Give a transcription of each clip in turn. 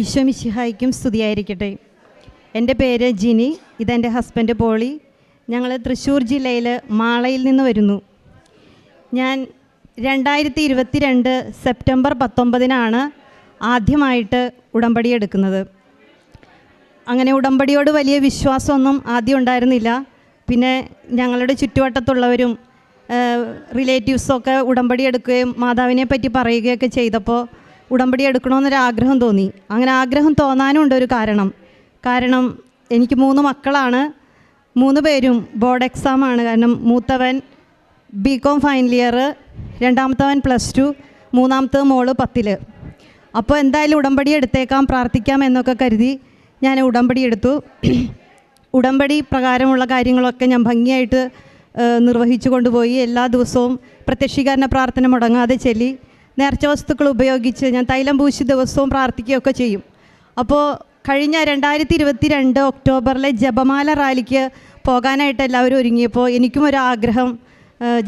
ഈശോ മിശിഹായിക്കും സ്തുതിയായിരിക്കട്ടെ. എന്റെ പേര് ജിനി ഇതെന്റെ ഹസ്ബൻഡ് പോളി. ഞങ്ങൾ തൃശ്ശൂർ ജില്ലയിൽ മാളയിൽ നിന്ന് വരുന്നു. ഞാൻ രണ്ടായിരത്തി ഇരുപത്തി രണ്ട് സെപ്റ്റംബർ പത്തൊമ്പതിനാണ് ആദ്യമായിട്ട് ഉടമ്പടി എടുക്കുന്നത്. അങ്ങനെ ഉടമ്പടിയോട് വലിയ വിശ്വാസമൊന്നും ആദ്യം ഉണ്ടായിരുന്നില്ല. പിന്നെ ഞങ്ങളുടെ ചുറ്റുവട്ടത്തുള്ളവരും റിലേറ്റീവ്സൊക്കെ ഉടമ്പടി എടുക്കുകയും മാതാവിനെ പറ്റി പറയുകയൊക്കെ ചെയ്തപ്പോൾ ഉടമ്പടി എടുക്കണമെന്നൊരു ആഗ്രഹം തോന്നി. അങ്ങനെ ആഗ്രഹം തോന്നാനും ഉണ്ട് ഒരു കാരണം. കാരണം എനിക്ക് മൂന്ന് മക്കളാണ്. മൂന്ന് പേരും ബോർഡ് എക്സാമാണ് കാരണം മൂത്തവൻ ബി കോം ഫൈനൽ ഇയർ രണ്ടാമത്തവൻ പ്ലസ് ടു മൂന്നാമത്തെ മോൾ പത്തിൽ അപ്പോൾ എന്തായാലും ഉടമ്പടി എടുത്തേക്കാം പ്രാർത്ഥിക്കാം എന്നൊക്കെ കരുതി ഞാൻ ഉടമ്പടി എടുത്തു. ഉടമ്പടി പ്രകാരമുള്ള കാര്യങ്ങളൊക്കെ ഞാൻ ഭംഗിയായിട്ട് നിർവഹിച്ചു കൊണ്ടുപോയി. എല്ലാ ദിവസവും പ്രത്യക്ഷീകരണ പ്രാർത്ഥന മുടങ്ങാതെ ചൊല്ലി. നേർച്ച വസ്തുക്കൾ ഉപയോഗിച്ച് ഞാൻ തൈലം പൂശി ദിവസവും പ്രാർത്ഥിക്കുകയൊക്കെ ചെയ്യും. അപ്പോൾ കഴിഞ്ഞ രണ്ടായിരത്തി ഇരുപത്തി രണ്ട് ഒക്ടോബറിലെ ജപമാല റാലിക്ക് പോകാനായിട്ട് എല്ലാവരും ഒരുങ്ങിയപ്പോൾ എനിക്കും ഒരു ആഗ്രഹം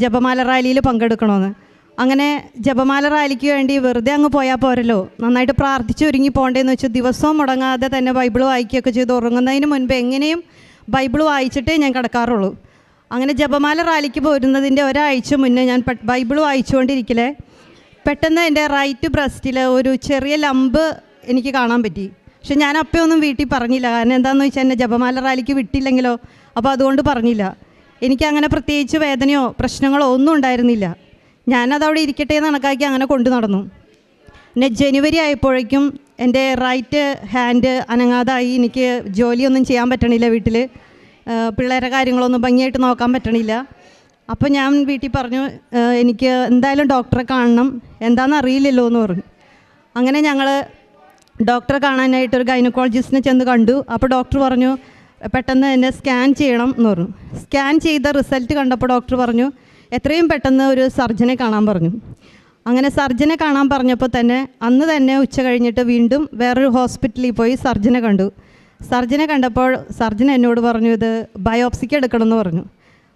ജപമാല റാലിയിൽ പങ്കെടുക്കണമെന്ന് അങ്ങനെ ജപമാല റാലിക്ക് വേണ്ടി വെറുതെ അങ്ങ് പോയാൽ പോരല്ലോ. നന്നായിട്ട് പ്രാർത്ഥിച്ച് ഒരുങ്ങി പോകേണ്ടതെന്ന് വെച്ചാൽ ദിവസവും മുടങ്ങാതെ തന്നെ ബൈബിൾ വായിക്കുകയൊക്കെ ചെയ്ത് ഉറങ്ങുന്നതിന് മുൻപ് എങ്ങനെയും ബൈബിൾ വായിച്ചിട്ടേ ഞാൻ കിടക്കാറുള്ളൂ. അങ്ങനെ ജപമാല റാലിക്ക് പോരുന്നതിന്റെ ഒരാഴ്ച മുന്നേ ഞാൻ ബൈബിൾ വായിച്ചുകൊണ്ടിരിക്കലേ പെട്ടെന്ന് എന്റെ റൈറ്റ് ബ്രസ്റ്റിൽ ഒരു ചെറിയ ലംബ് എനിക്ക് കാണാൻ പറ്റി. പക്ഷെ ഞാൻ അപ്പം ഒന്നും വീട്ടിൽ പറഞ്ഞില്ല. കാരണം എന്താണെന്ന് വെച്ചാൽ എന്നെ ജപമാല റാലിക്ക് വിട്ടില്ലെങ്കിലോ? അപ്പോൾ അതുകൊണ്ട് പറഞ്ഞില്ല. എനിക്ക് അങ്ങനെ പ്രത്യേകിച്ച് വേദനയോ പ്രശ്നങ്ങളോ ഒന്നും ഉണ്ടായിരുന്നില്ല. ഞാനത് അവിടെ ഇരിക്കട്ടെ എന്ന് കണക്കാക്കി അങ്ങനെ കൊണ്ടു നടന്നു. പിന്നെ ജനുവരി ആയപ്പോഴേക്കും എന്റെ റൈറ്റ് ഹാൻഡ് അനങ്ങാതായി. എനിക്ക് ജോലിയൊന്നും ചെയ്യാൻ പറ്റണില്ല വീട്ടിൽ പിള്ളേരെ കാര്യങ്ങളൊന്നും ഭംഗിയായിട്ട് നോക്കാൻ പറ്റണില്ല. അപ്പോൾ ഞാൻ വീട്ടിൽ പറഞ്ഞു എനിക്ക് എന്തായാലും ഡോക്ടറെ കാണണം. എന്താണെന്ന് അറിയില്ലല്ലോ എന്ന് പറഞ്ഞു. അങ്ങനെ ഞങ്ങൾ ഡോക്ടറെ കാണാനായിട്ട് ഒരു ഗൈനക്കോളജിസ്റ്റിനെ ചെന്ന് കണ്ടു. അപ്പോൾ ഡോക്ടർ പറഞ്ഞു പെട്ടെന്ന് എന്നെ സ്കാൻ ചെയ്യണം എന്ന് പറഞ്ഞു. സ്കാൻ ചെയ്ത റിസൾട്ട് കണ്ടപ്പോൾ ഡോക്ടർ പറഞ്ഞു എത്രയും പെട്ടെന്ന് ഒരു സർജനെ കാണാൻ പറഞ്ഞു. അങ്ങനെ സർജനെ കാണാൻ പറഞ്ഞപ്പോൾ തന്നെ അന്ന് തന്നെ ഉച്ച കഴിഞ്ഞിട്ട് വീണ്ടും വേറൊരു ഹോസ്പിറ്റലിൽ പോയി സർജനെ കണ്ടു. സർജനെ കണ്ടപ്പോൾ സർജൻ എന്നോട് പറഞ്ഞു ഇത് ബയോപ്സിക്ക് എടുക്കണമെന്ന് പറഞ്ഞു.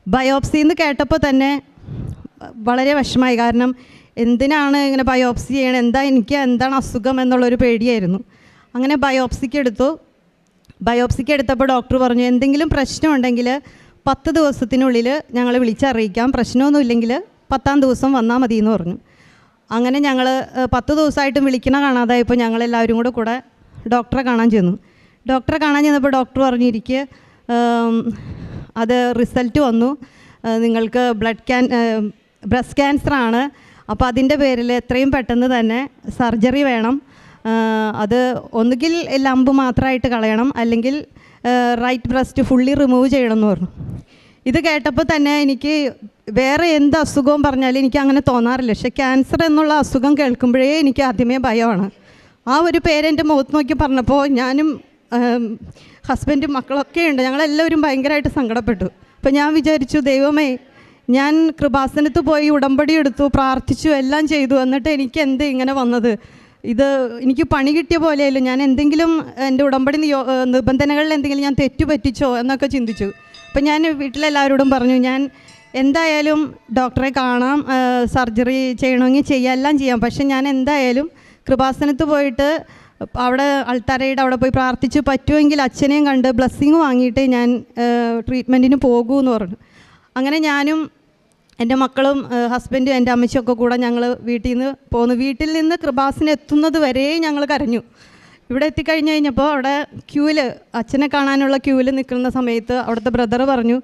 ബയോപ്സി എന്ന് കേട്ടപ്പോൾ തന്നെ വളരെ വിഷമായി കാരണം എന്തിനാണ് ഇങ്ങനെ ബയോപ്സി ചെയ്യണത് എന്താ എനിക്ക് എന്താണ് അസുഖം എന്നുള്ളൊരു പേടിയായിരുന്നു. അങ്ങനെ ബയോപ്സിക്ക് എടുത്തു. ബയോപ്സിക്ക് എടുത്തപ്പോൾ ഡോക്ടർ പറഞ്ഞു എന്തെങ്കിലും പ്രശ്നമുണ്ടെങ്കിൽ പത്ത് ദിവസത്തിനുള്ളിൽ ഞങ്ങൾ വിളിച്ചറിയിക്കാം. പ്രശ്നമൊന്നുമില്ലെങ്കിൽ പത്താം ദിവസം വന്നാൽ മതി എന്ന് പറഞ്ഞു. അങ്ങനെ ഞങ്ങൾ പത്ത് ദിവസമായിട്ടും വിളിക്കണ കാണാതായപ്പോൾ ഞങ്ങളെല്ലാവരും കൂടെ കൂടെ ഡോക്ടറെ കാണാൻ ചെന്നു. ഡോക്ടറെ കാണാൻ ചെന്നപ്പോൾ ഡോക്ടർ പറഞ്ഞിരിക്കെ അത് റിസൾട്ട് വന്നു. നിങ്ങൾക്ക് ബ്ലഡ് ക്യാൻ ബ്രസ്റ്റ് ക്യാൻസർ ആണ്. അപ്പോൾ അതിന്റെ പേരിൽ എത്രയും പെട്ടെന്ന് തന്നെ സർജറി വേണം. അത് ഒന്നുകിൽ ലംബ് മാത്രമായിട്ട് കളയണം. അല്ലെങ്കിൽ റൈറ്റ് ബ്രസ്റ്റ് ഫുള്ളി റിമൂവ് ചെയ്യണം എന്ന് പറഞ്ഞു. ഇത് കേട്ടപ്പോൾ തന്നെ എനിക്ക് വേറെ എന്ത് അസുഖവും പറഞ്ഞാലും എനിക്ക് അങ്ങനെ തോന്നാറില്ല. പക്ഷെ ക്യാൻസർ എന്നുള്ള അസുഖം കേൾക്കുമ്പോഴേ എനിക്ക് ആദ്യമേ ഭയമാണ്. ആ ഒരു പേര് എന്റെ മുഖത്ത് നോക്കി പറഞ്ഞപ്പോൾ ഞാനും ഹസ്ബൻഡും മക്കളൊക്കെ ഉണ്ട് ഞങ്ങളെല്ലാവരും ഭയങ്കരമായിട്ട് സങ്കടപ്പെട്ടു. അപ്പോൾ ഞാൻ വിചാരിച്ചു ദൈവമേ ഞാൻ കൃപാസനത്ത് പോയി ഉടമ്പടി എടുത്തു പ്രാർത്ഥിച്ചു എല്ലാം ചെയ്തു. എന്നിട്ട് എനിക്ക് എന്ത് ഇങ്ങനെ വന്നത്? ഇത് എനിക്ക് പണി കിട്ടിയ പോലെയല്ലോ. ഞാൻ എന്തെങ്കിലും എന്റെ ഉടമ്പടി നിയോ- നിബന്ധനകളിൽ എന്തെങ്കിലും ഞാൻ തെറ്റുപറ്റിച്ചോ എന്നൊക്കെ ചിന്തിച്ചു. അപ്പം ഞാൻ വീട്ടിലെല്ലാവരോടും പറഞ്ഞു ഞാൻ എന്തായാലും ഡോക്ടറെ കാണാം സർജറി ചെയ്യണമെങ്കിൽ ചെയ്യാം എല്ലാം ചെയ്യാം. പക്ഷെ ഞാൻ എന്തായാലും കൃപാസനത്ത് പോയിട്ട് അവിടെ അൾത്താരയുടെ അവിടെ പോയി പ്രാർത്ഥിച്ച് പറ്റുമെങ്കിൽ അച്ഛനെയും കണ്ട് ബ്ലെസ്സിങ് വാങ്ങിയിട്ട് ഞാൻ ട്രീറ്റ്മെന്റിന് പോകൂ എന്ന് പറഞ്ഞു. അങ്ങനെ ഞാനും എന്റെ മക്കളും ഹസ്ബൻഡും എന്റെ അമ്മച്ചിയൊക്കെ കൂടെ ഞങ്ങൾ വീട്ടിൽ നിന്ന് പോന്നു. വീട്ടിൽ നിന്ന് കൃപാസിന് എത്തുന്നത് വരെ ഞങ്ങൾ കരഞ്ഞു. ഇവിടെ എത്തിക്കഴിഞ്ഞ് കഴിഞ്ഞപ്പോൾ അവിടെ ക്യൂവിൽ അച്ഛനെ കാണാനുള്ള ക്യൂവിൽ നിൽക്കുന്ന സമയത്ത് അവിടുത്തെ ബ്രദർ പറഞ്ഞു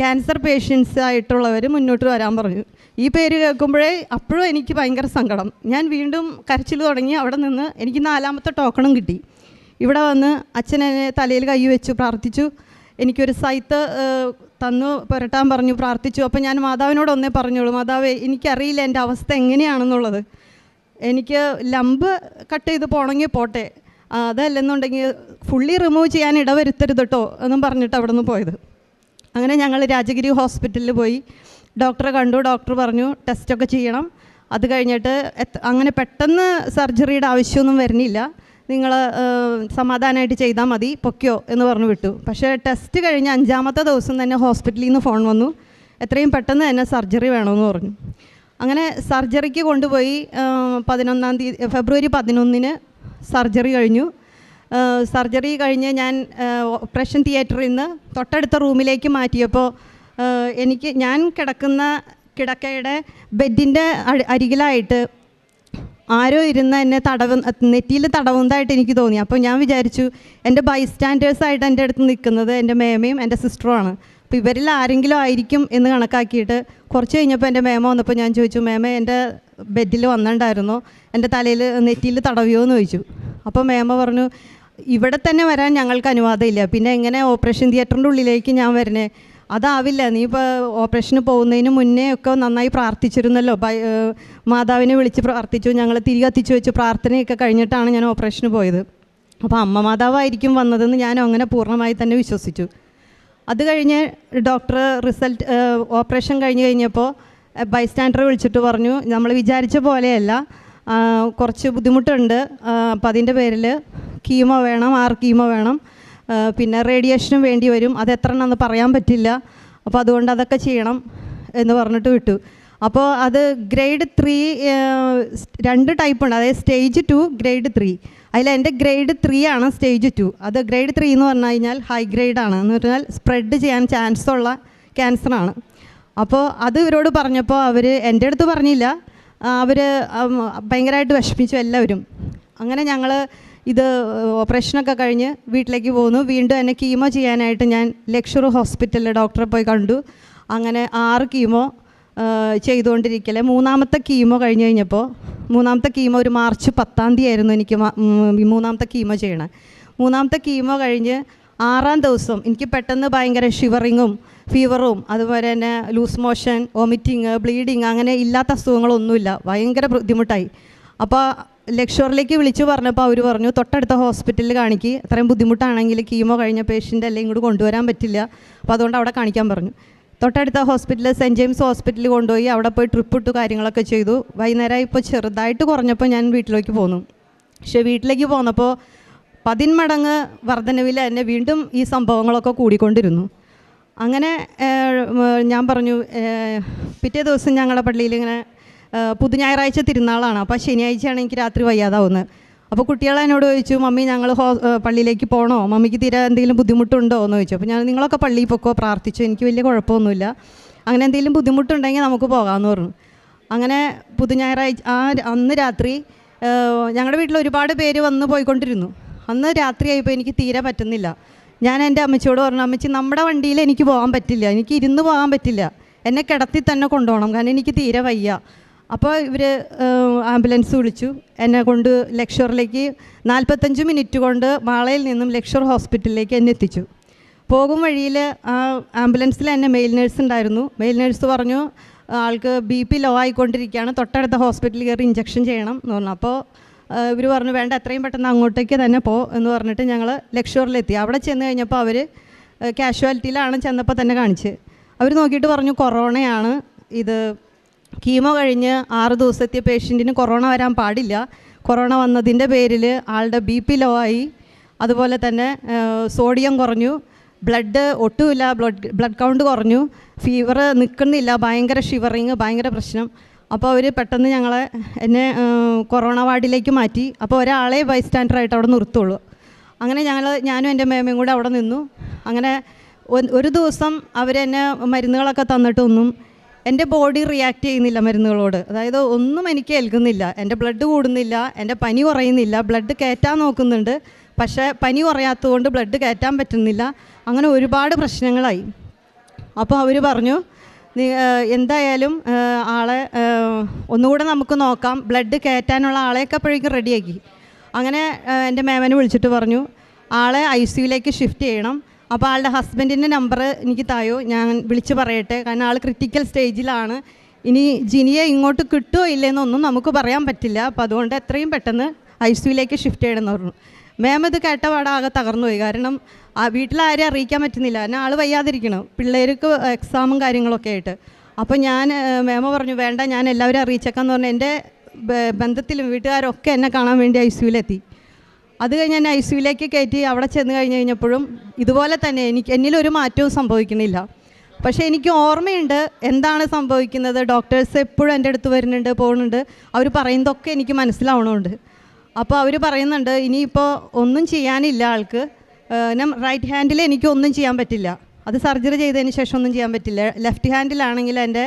ക്യാൻസർ പേഷ്യൻസ് ആയിട്ടുള്ളവർ മുന്നോട്ട് വരാൻ പറഞ്ഞു. ഈ പേര് കേൾക്കുമ്പോഴേ അപ്പോഴും എനിക്ക് ഭയങ്കര സങ്കടം. ഞാൻ വീണ്ടും കരച്ചിൽ തുടങ്ങി അവിടെ നിന്ന് എനിക്ക് നാലാമത്തെ ടോക്കണും കിട്ടി. ഇവിടെ വന്ന് അച്ഛനെ തലയിൽ കൈ വെച്ചു പ്രാർത്ഥിച്ചു. എനിക്കൊരു സൈത്ത് തന്നു പുരട്ടാൻ പറഞ്ഞു പ്രാർത്ഥിച്ചു. അപ്പോൾ ഞാൻ മാതാവിനോട് ഒന്നേ പറഞ്ഞോളൂ മാതാവേ എനിക്കറിയില്ല എന്റെ അവസ്ഥ എങ്ങനെയാണെന്നുള്ളത്. എനിക്ക് ലംബ് കട്ട് ചെയ്ത് പോകണമെങ്കിൽ പോട്ടെ. അതല്ലെന്നുണ്ടെങ്കിൽ ഫുള്ളി റിമൂവ് ചെയ്യാൻ ഇടവരുത്തരുത് കേട്ടോ എന്നും പറഞ്ഞിട്ട് അവിടെ നിന്ന് പോയത്. അങ്ങനെ ഞങ്ങൾ രാജഗിരി ഹോസ്പിറ്റലിൽ പോയി. ഡോക്ടറെ കണ്ടു ഡോക്ടർ പറഞ്ഞു ടെസ്റ്റൊക്കെ ചെയ്യണം. അത് കഴിഞ്ഞിട്ട് അങ്ങനെ പെട്ടെന്ന് സർജറിയുടെ ആവശ്യമൊന്നും വരുന്നില്ല. നിങ്ങൾ സമാധാനമായിട്ട് ചെയ്താൽ മതി പൊക്കിയോ എന്ന് പറഞ്ഞു വിട്ടു. പക്ഷേ ടെസ്റ്റ് കഴിഞ്ഞ് അഞ്ചാമത്തെ ദിവസം തന്നെ ഹോസ്പിറ്റലിൽ നിന്ന് ഫോൺ വന്നു. എത്രയും പെട്ടെന്ന് തന്നെ സർജറി വേണമെന്ന് പറഞ്ഞു. അങ്ങനെ സർജറിക്ക് കൊണ്ടുപോയി പതിനൊന്നാം തീയതി ഫെബ്രുവരി പതിനൊന്നിന് സർജറി കഴിഞ്ഞു. സർജറി കഴിഞ്ഞ് ഞാൻ ഓപ്പറേഷൻ തിയേറ്ററിൽ നിന്ന് തൊട്ടടുത്ത റൂമിലേക്ക് മാറ്റിയപ്പോൾ എനിക്ക് ഞാൻ കിടക്കുന്ന കിടക്കയുടെ ബെഡിന്റെ അരികിലായിട്ട് ആരോ ഇരുന്ന് എന്നെ തടവ് നെറ്റിയിൽ തടവുന്നതായിട്ട് എനിക്ക് തോന്നി. അപ്പോൾ ഞാൻ വിചാരിച്ചു എന്റെ ബൈസ്റ്റാൻഡേഴ്സായിട്ട് എന്റെ അടുത്ത് നിൽക്കുന്നത് എന്റെ മേമയും എന്റെ സിസ്റ്ററുമാണ് അപ്പോൾ ഇവരിൽ ആരെങ്കിലും ആയിരിക്കും എന്ന് കണക്കാക്കിയിട്ട് കുറച്ച് കഴിഞ്ഞപ്പോൾ എന്റെ മേമ വന്നപ്പോൾ ഞാൻ ചോദിച്ചു മേമ എന്റെ ബെഡിൽ വന്നിട്ടുണ്ടായിരുന്നു? എന്റെ തലയിൽ നെറ്റിയിൽ തടവിയോ? എന്ന് ചോദിച്ചു. അപ്പോൾ മേമ പറഞ്ഞു ഇവിടെ തന്നെ വരാൻ ഞങ്ങൾക്ക് അനുവാദമില്ല. പിന്നെ എങ്ങനെ ഓപ്പറേഷൻ തിയേറ്ററിന്റെ ഉള്ളിലേക്ക് ഞാൻ വരണേ? അതാവില്ല. നീ ഇപ്പോൾ ഓപ്പറേഷന് പോകുന്നതിന് മുന്നേ ഒക്കെ നന്നായി പ്രാർത്ഥിച്ചിരുന്നല്ലോ. മാതാവിനെ വിളിച്ച് പ്രാർത്ഥിച്ചു. ഞങ്ങൾ തിരി കത്തിച്ചു വെച്ച്. പ്രാർത്ഥനയൊക്കെ കഴിഞ്ഞിട്ടാണ് ഞാൻ ഓപ്പറേഷന് പോയത്. അപ്പോൾ അമ്മ മാതാവായിരിക്കും വന്നതെന്ന് ഞാൻ അങ്ങനെ പൂർണമായി തന്നെ വിശ്വസിച്ചു. അത് കഴിഞ്ഞ് ഡോക്ടർ റിസൾട്ട് ഓപ്പറേഷൻ കഴിഞ്ഞ് കഴിഞ്ഞപ്പോൾ ബൈസ്റ്റാൻഡർ വിളിച്ചിട്ട് പറഞ്ഞു നമ്മൾ വിചാരിച്ച പോലെയല്ല. കുറച്ച് ബുദ്ധിമുട്ടുണ്ട്. അപ്പം അതിന്റെ പേരിൽ കീമോ വേണം ആർ കീമോ വേണം. പിന്നെ റേഡിയേഷനും വേണ്ടി വരും. അത് എത്ര എണ്ണമെന്ന് പറയാൻ പറ്റില്ല. അപ്പോൾ അതുകൊണ്ട് അതൊക്കെ ചെയ്യണം എന്ന് പറഞ്ഞിട്ട് വിട്ടു. അപ്പോൾ അത് ഗ്രേഡ് ത്രീ രണ്ട് ടൈപ്പ് ഉണ്ട്. അതായത് സ്റ്റേജ് ടു ഗ്രേഡ് ത്രീ അതിൽ എന്റെ ഗ്രേഡ് ത്രീ ആണ് സ്റ്റേജ് ടു അത് ഗ്രേഡ് ത്രീ എന്ന് പറഞ്ഞു കഴിഞ്ഞാൽ ഹൈ ഗ്രേഡ് ആണ്. എന്ന് പറഞ്ഞാൽ സ്പ്രെഡ് ചെയ്യാൻ ചാൻസ് ഉള്ള ക്യാൻസറാണ് അപ്പോൾ അത് ഇവരോട് പറഞ്ഞപ്പോൾ അവർ എന്റെ അടുത്ത് പറഞ്ഞില്ല. അവർ ഭയങ്കരമായിട്ട് വിഷമിച്ചു എല്ലാവരും. അങ്ങനെ ഞങ്ങൾ ഇത് ഓപ്പറേഷനൊക്കെ കഴിഞ്ഞ് വീട്ടിലേക്ക് പോകുന്നു. വീണ്ടും എന്നെ കീമോ ചെയ്യാനായിട്ട് ഞാൻ ലക്ഷർ ഹോസ്പിറ്റലിലെ ഡോക്ടറെ പോയി കണ്ടു. അങ്ങനെ ആറ് കീമോ ചെയ്തുകൊണ്ടിരിക്കലെ. മൂന്നാമത്തെ കീമോ കഴിഞ്ഞ് കഴിഞ്ഞപ്പോൾ മൂന്നാമത്തെ കീമോ ഒരു മാർച്ച് പത്താം തീയതി ആയിരുന്നു എനിക്ക് മൂന്നാമത്തെ കീമോ ചെയ്യണേ. മൂന്നാമത്തെ കീമോ കഴിഞ്ഞ് ആറാം ദിവസം എനിക്ക് പെട്ടെന്ന് ഭയങ്കര ഷിവറിങ്ങും ഫീവറും അതുപോലെ തന്നെ ലൂസ് മോഷൻ വോമിറ്റിങ് ബ്ലീഡിങ് അങ്ങനെ ഇല്ലാത്ത അസുഖങ്ങളൊന്നുമില്ല. ഭയങ്കര ബുദ്ധിമുട്ടായി. അപ്പോൾ ലക്ഷറിലേക്ക് വിളിച്ചു പറഞ്ഞപ്പോൾ അവർ പറഞ്ഞു തൊട്ടടുത്ത ഹോസ്പിറ്റലിൽ കാണിക്ക്. അത്രയും ബുദ്ധിമുട്ടാണെങ്കിൽ കീമോ കഴിഞ്ഞ പേഷ്യന്റ് അല്ലേ ഇങ്ങോട്ട് കൊണ്ടുവരാൻ പറ്റില്ല. അപ്പോൾ അതുകൊണ്ട് അവിടെ കാണിക്കാൻ പറഞ്ഞു. തൊട്ടടുത്ത ഹോസ്പിറ്റലിൽ സെന്റ് ജെയിംസ് ഹോസ്പിറ്റലിൽ കൊണ്ടുപോയി അവിടെ പോയി ട്രിപ്പ് ഇട്ടു കാര്യങ്ങളൊക്കെ ചെയ്തു. വൈകുന്നേരം ഇപ്പോൾ ചെറുതായിട്ട് കുറഞ്ഞപ്പോൾ ഞാൻ വീട്ടിലേക്ക് പോന്നു. പക്ഷേ വീട്ടിലേക്ക് പോന്നപ്പോൾ പതിന്മടങ്ങ് വർധനവിൽ തന്നെ വീണ്ടും ഈ സംഭവങ്ങളൊക്കെ കൂടിക്കൊണ്ടിരുന്നു. അങ്ങനെ ഞാൻ പറഞ്ഞു പിറ്റേ ദിവസം ഞങ്ങളുടെ പള്ളിയിൽ ഇങ്ങനെ ഏഹ്, പുതുഞായറാഴ്ച തിരുനാളാണ്. അപ്പോൾ ശനിയാഴ്ചയാണ് എനിക്ക് രാത്രി വയ്യാതാവുന്നത്. അപ്പോൾ കുട്ടികൾ എന്നോട് ചോദിച്ചു മമ്മി ഞങ്ങൾ ഹോ പള്ളിയിലേക്ക് പോകണോ മമ്മിക്ക് തീരെ എന്തെങ്കിലും ബുദ്ധിമുട്ടുണ്ടോ? എന്ന് ചോദിച്ചു. അപ്പോൾ ഞാൻ നിങ്ങളൊക്കെ പള്ളിയിൽ പൊക്കോ? പ്രാർത്ഥിച്ചു? എനിക്ക് വലിയ കുഴപ്പമൊന്നുമില്ല. അങ്ങനെ എന്തെങ്കിലും ബുദ്ധിമുട്ടുണ്ടെങ്കിൽ നമുക്ക് പോകാമെന്ന് പറഞ്ഞു. അങ്ങനെ പുതു ഞായറാഴ്ച ആ അന്ന് രാത്രി ഞങ്ങളുടെ വീട്ടിൽ ഒരുപാട് പേര് വന്ന് പോയിക്കൊണ്ടിരുന്നു. അന്ന് രാത്രിയായപ്പോൾ എനിക്ക് തീരെ പറ്റുന്നില്ല. ഞാൻ എന്റെ അമ്മച്ചിയോട് പറഞ്ഞു അമ്മച്ചി നമ്മുടെ വണ്ടിയിൽ എനിക്ക് പോകാൻ പറ്റില്ല. എനിക്ക് ഇരുന്ന് പോകാൻ പറ്റില്ല. എന്നെ കിടത്തി തന്നെ കൊണ്ടുപോകണം. കാരണം എനിക്ക് തീരെ വയ്യ. അപ്പോൾ ഇവർ ആംബുലൻസ് വിളിച്ചു. എന്നെ കൊണ്ട് ലക്ഷറിലേക്ക് നാൽപ്പത്തഞ്ച് മിനിറ്റ് കൊണ്ട് മാളയിൽ നിന്നും ലക്ഷർ ഹോസ്പിറ്റലിലേക്ക് എന്നെ എത്തിച്ചു. പോകും വഴിയിൽ ആ ആംബുലൻസിൽ എന്നെ മെയിൽ നേഴ്സ് ഉണ്ടായിരുന്നു. മെയിൽ നേഴ്സ് പറഞ്ഞു ആൾക്ക് ബി പി ലോ ആയിക്കൊണ്ടിരിക്കുകയാണ്. തൊട്ടടുത്ത ഹോസ്പിറ്റലിൽ കയറി ഇഞ്ചക്ഷൻ ചെയ്യണം എന്ന് പറഞ്ഞു. അപ്പോൾ ഇവർ പറഞ്ഞു വേണ്ട എത്രയും പെട്ടെന്ന് അങ്ങോട്ടേക്ക് തന്നെ പോ എന്ന് പറഞ്ഞിട്ട് ഞങ്ങൾ ലക്ഷറിലെത്തി. അവിടെ ചെന്ന് കഴിഞ്ഞപ്പോൾ അവർ കാഷ്വാലിറ്റിയിലാണ് ചെന്നപ്പോൾ തന്നെ കാണിച്ച്. അവർ നോക്കിയിട്ട് പറഞ്ഞു കൊറോണയാണ് ഇത് കീമോ കഴിഞ്ഞ് ആറ് ദിവസത്തെ പേഷ്യന്റിന് കൊറോണ വരാൻ പാടില്ല. കൊറോണ വന്നതിന്റെ പേരിൽ ആളുടെ ബി പി ലോ ആയി. അതുപോലെ തന്നെ സോഡിയം കുറഞ്ഞു. ബ്ലഡ് ഒട്ടുമില്ല ബ്ലഡ് ബ്ലഡ് കൗണ്ട് കുറഞ്ഞു. ഫീവർ നിൽക്കുന്നില്ല ഭയങ്കര ഷിവറിങ് ഭയങ്കര പ്രശ്നം. അപ്പോൾ അവർ പെട്ടെന്ന് ഞങ്ങളെ എന്നെ കൊറോണ വാർഡിലേക്ക് മാറ്റി. അപ്പോൾ ഒരാളെ ബൈസ്റ്റാൻഡറായിട്ട് അവിടെ നിർത്തുള്ളൂ. അങ്ങനെ ഞങ്ങൾ ഞാനും എന്റെ മേമയും കൂടെ അവിടെ നിന്നു. അങ്ങനെ ഒരു ദിവസം അവരെന്നെ മരുന്നുകളൊക്കെ തന്നിട്ടൊന്നും എന്റെ ബോഡി റിയാക്ട് ചെയ്യുന്നില്ല മരുന്നുകളോട്. അതായത് ഒന്നും എനിക്ക് ഏൽക്കുന്നില്ല. എന്റെ ബ്ലഡ് കൂടുന്നില്ല എന്റെ പനി കുറയുന്നില്ല. ബ്ലഡ് കയറ്റാൻ നോക്കുന്നുണ്ട്. പക്ഷേ പനി കുറയാത്തതുകൊണ്ട് ബ്ലഡ് കയറ്റാൻ പറ്റുന്നില്ല. അങ്ങനെ ഒരുപാട് പ്രശ്നങ്ങളായി. അപ്പോൾ അവർ പറഞ്ഞു "നീ, എന്തായാലും ആളെ ഒന്നുകൂടെ നമുക്ക് നോക്കാം. ബ്ലഡ് കയറ്റാനുള്ള ആളെയൊക്കെ അപ്പോഴേക്കും റെഡിയാക്കി. അങ്ങനെ എന്റെ മേമനെ വിളിച്ചിട്ട് പറഞ്ഞു ആളെ ഐ സിയുലേക്ക് ഷിഫ്റ്റ് ചെയ്യണം. അപ്പോൾ ആളുടെ ഹസ്ബൻഡിന്റെ നമ്പർ എനിക്ക് തായോ? ഞാൻ വിളിച്ച് പറയട്ടെ. കാരണം ആൾ ക്രിട്ടിക്കൽ സ്റ്റേജിലാണ് ഇനി ജിനിയെ ഇങ്ങോട്ട് കിട്ടുമോ ഇല്ലെന്നൊന്നും നമുക്ക് പറയാൻ പറ്റില്ല. അപ്പോൾ അതുകൊണ്ട് എത്രയും പെട്ടെന്ന് ഐ സിയിലേക്ക് ഷിഫ്റ്റ് ചെയ്യണമെന്ന് പറഞ്ഞു. മാം ഇത് കേട്ട പാടെ ആകെ തകർന്നു പോയി കാരണം ആ വീട്ടിലാരെയും അറിയിക്കാൻ പറ്റുന്നില്ല. കാരണം ആൾ വയ്യാതിരിക്കണം. പിള്ളേർക്ക് എക്സാമും കാര്യങ്ങളൊക്കെ ആയിട്ട്. അപ്പോൾ ഞാൻ മാമ പറഞ്ഞു വേണ്ട ഞാൻ എല്ലാവരും അറിയിച്ചേക്കാന്ന് പറഞ്ഞു എന്റെ ബന്ധത്തിലും വീട്ടുകാരൊക്കെ എന്നെ കാണാൻ വേണ്ടി ഐ സിയുലെത്തി അത് കഴിഞ്ഞ് എന്നെ ഐ സിയിലേക്ക് കയറ്റി അവിടെ ചെന്ന് കഴിഞ്ഞ് കഴിഞ്ഞപ്പോഴും ഇതുപോലെ തന്നെ എനിക്ക് എന്നിലൊരു മാറ്റവും സംഭവിക്കുന്നില്ല. പക്ഷേ എനിക്ക് ഓർമ്മയുണ്ട് എന്താണ് സംഭവിക്കുന്നത്. ഡോക്ടേഴ്സ് എപ്പോഴും എന്റെ അടുത്ത് വരുന്നുണ്ട് പോകുന്നുണ്ട്. അവർ പറയുന്നതൊക്കെ എനിക്ക് മനസ്സിലാവണമുണ്ട് അപ്പോൾ അവർ പറയുന്നുണ്ട് ഇനിയിപ്പോൾ ഒന്നും ചെയ്യാനില്ല ആൾക്ക്. ഞാൻ റൈറ്റ് ഹാൻഡിൽ എനിക്ക് ഒന്നും ചെയ്യാൻ പറ്റില്ല. അത് സർജറി ചെയ്തതിന് ശേഷം ഒന്നും ചെയ്യാൻ പറ്റില്ല. ലെഫ്റ്റ് ഹാൻഡിലാണെങ്കിൽ എന്റെ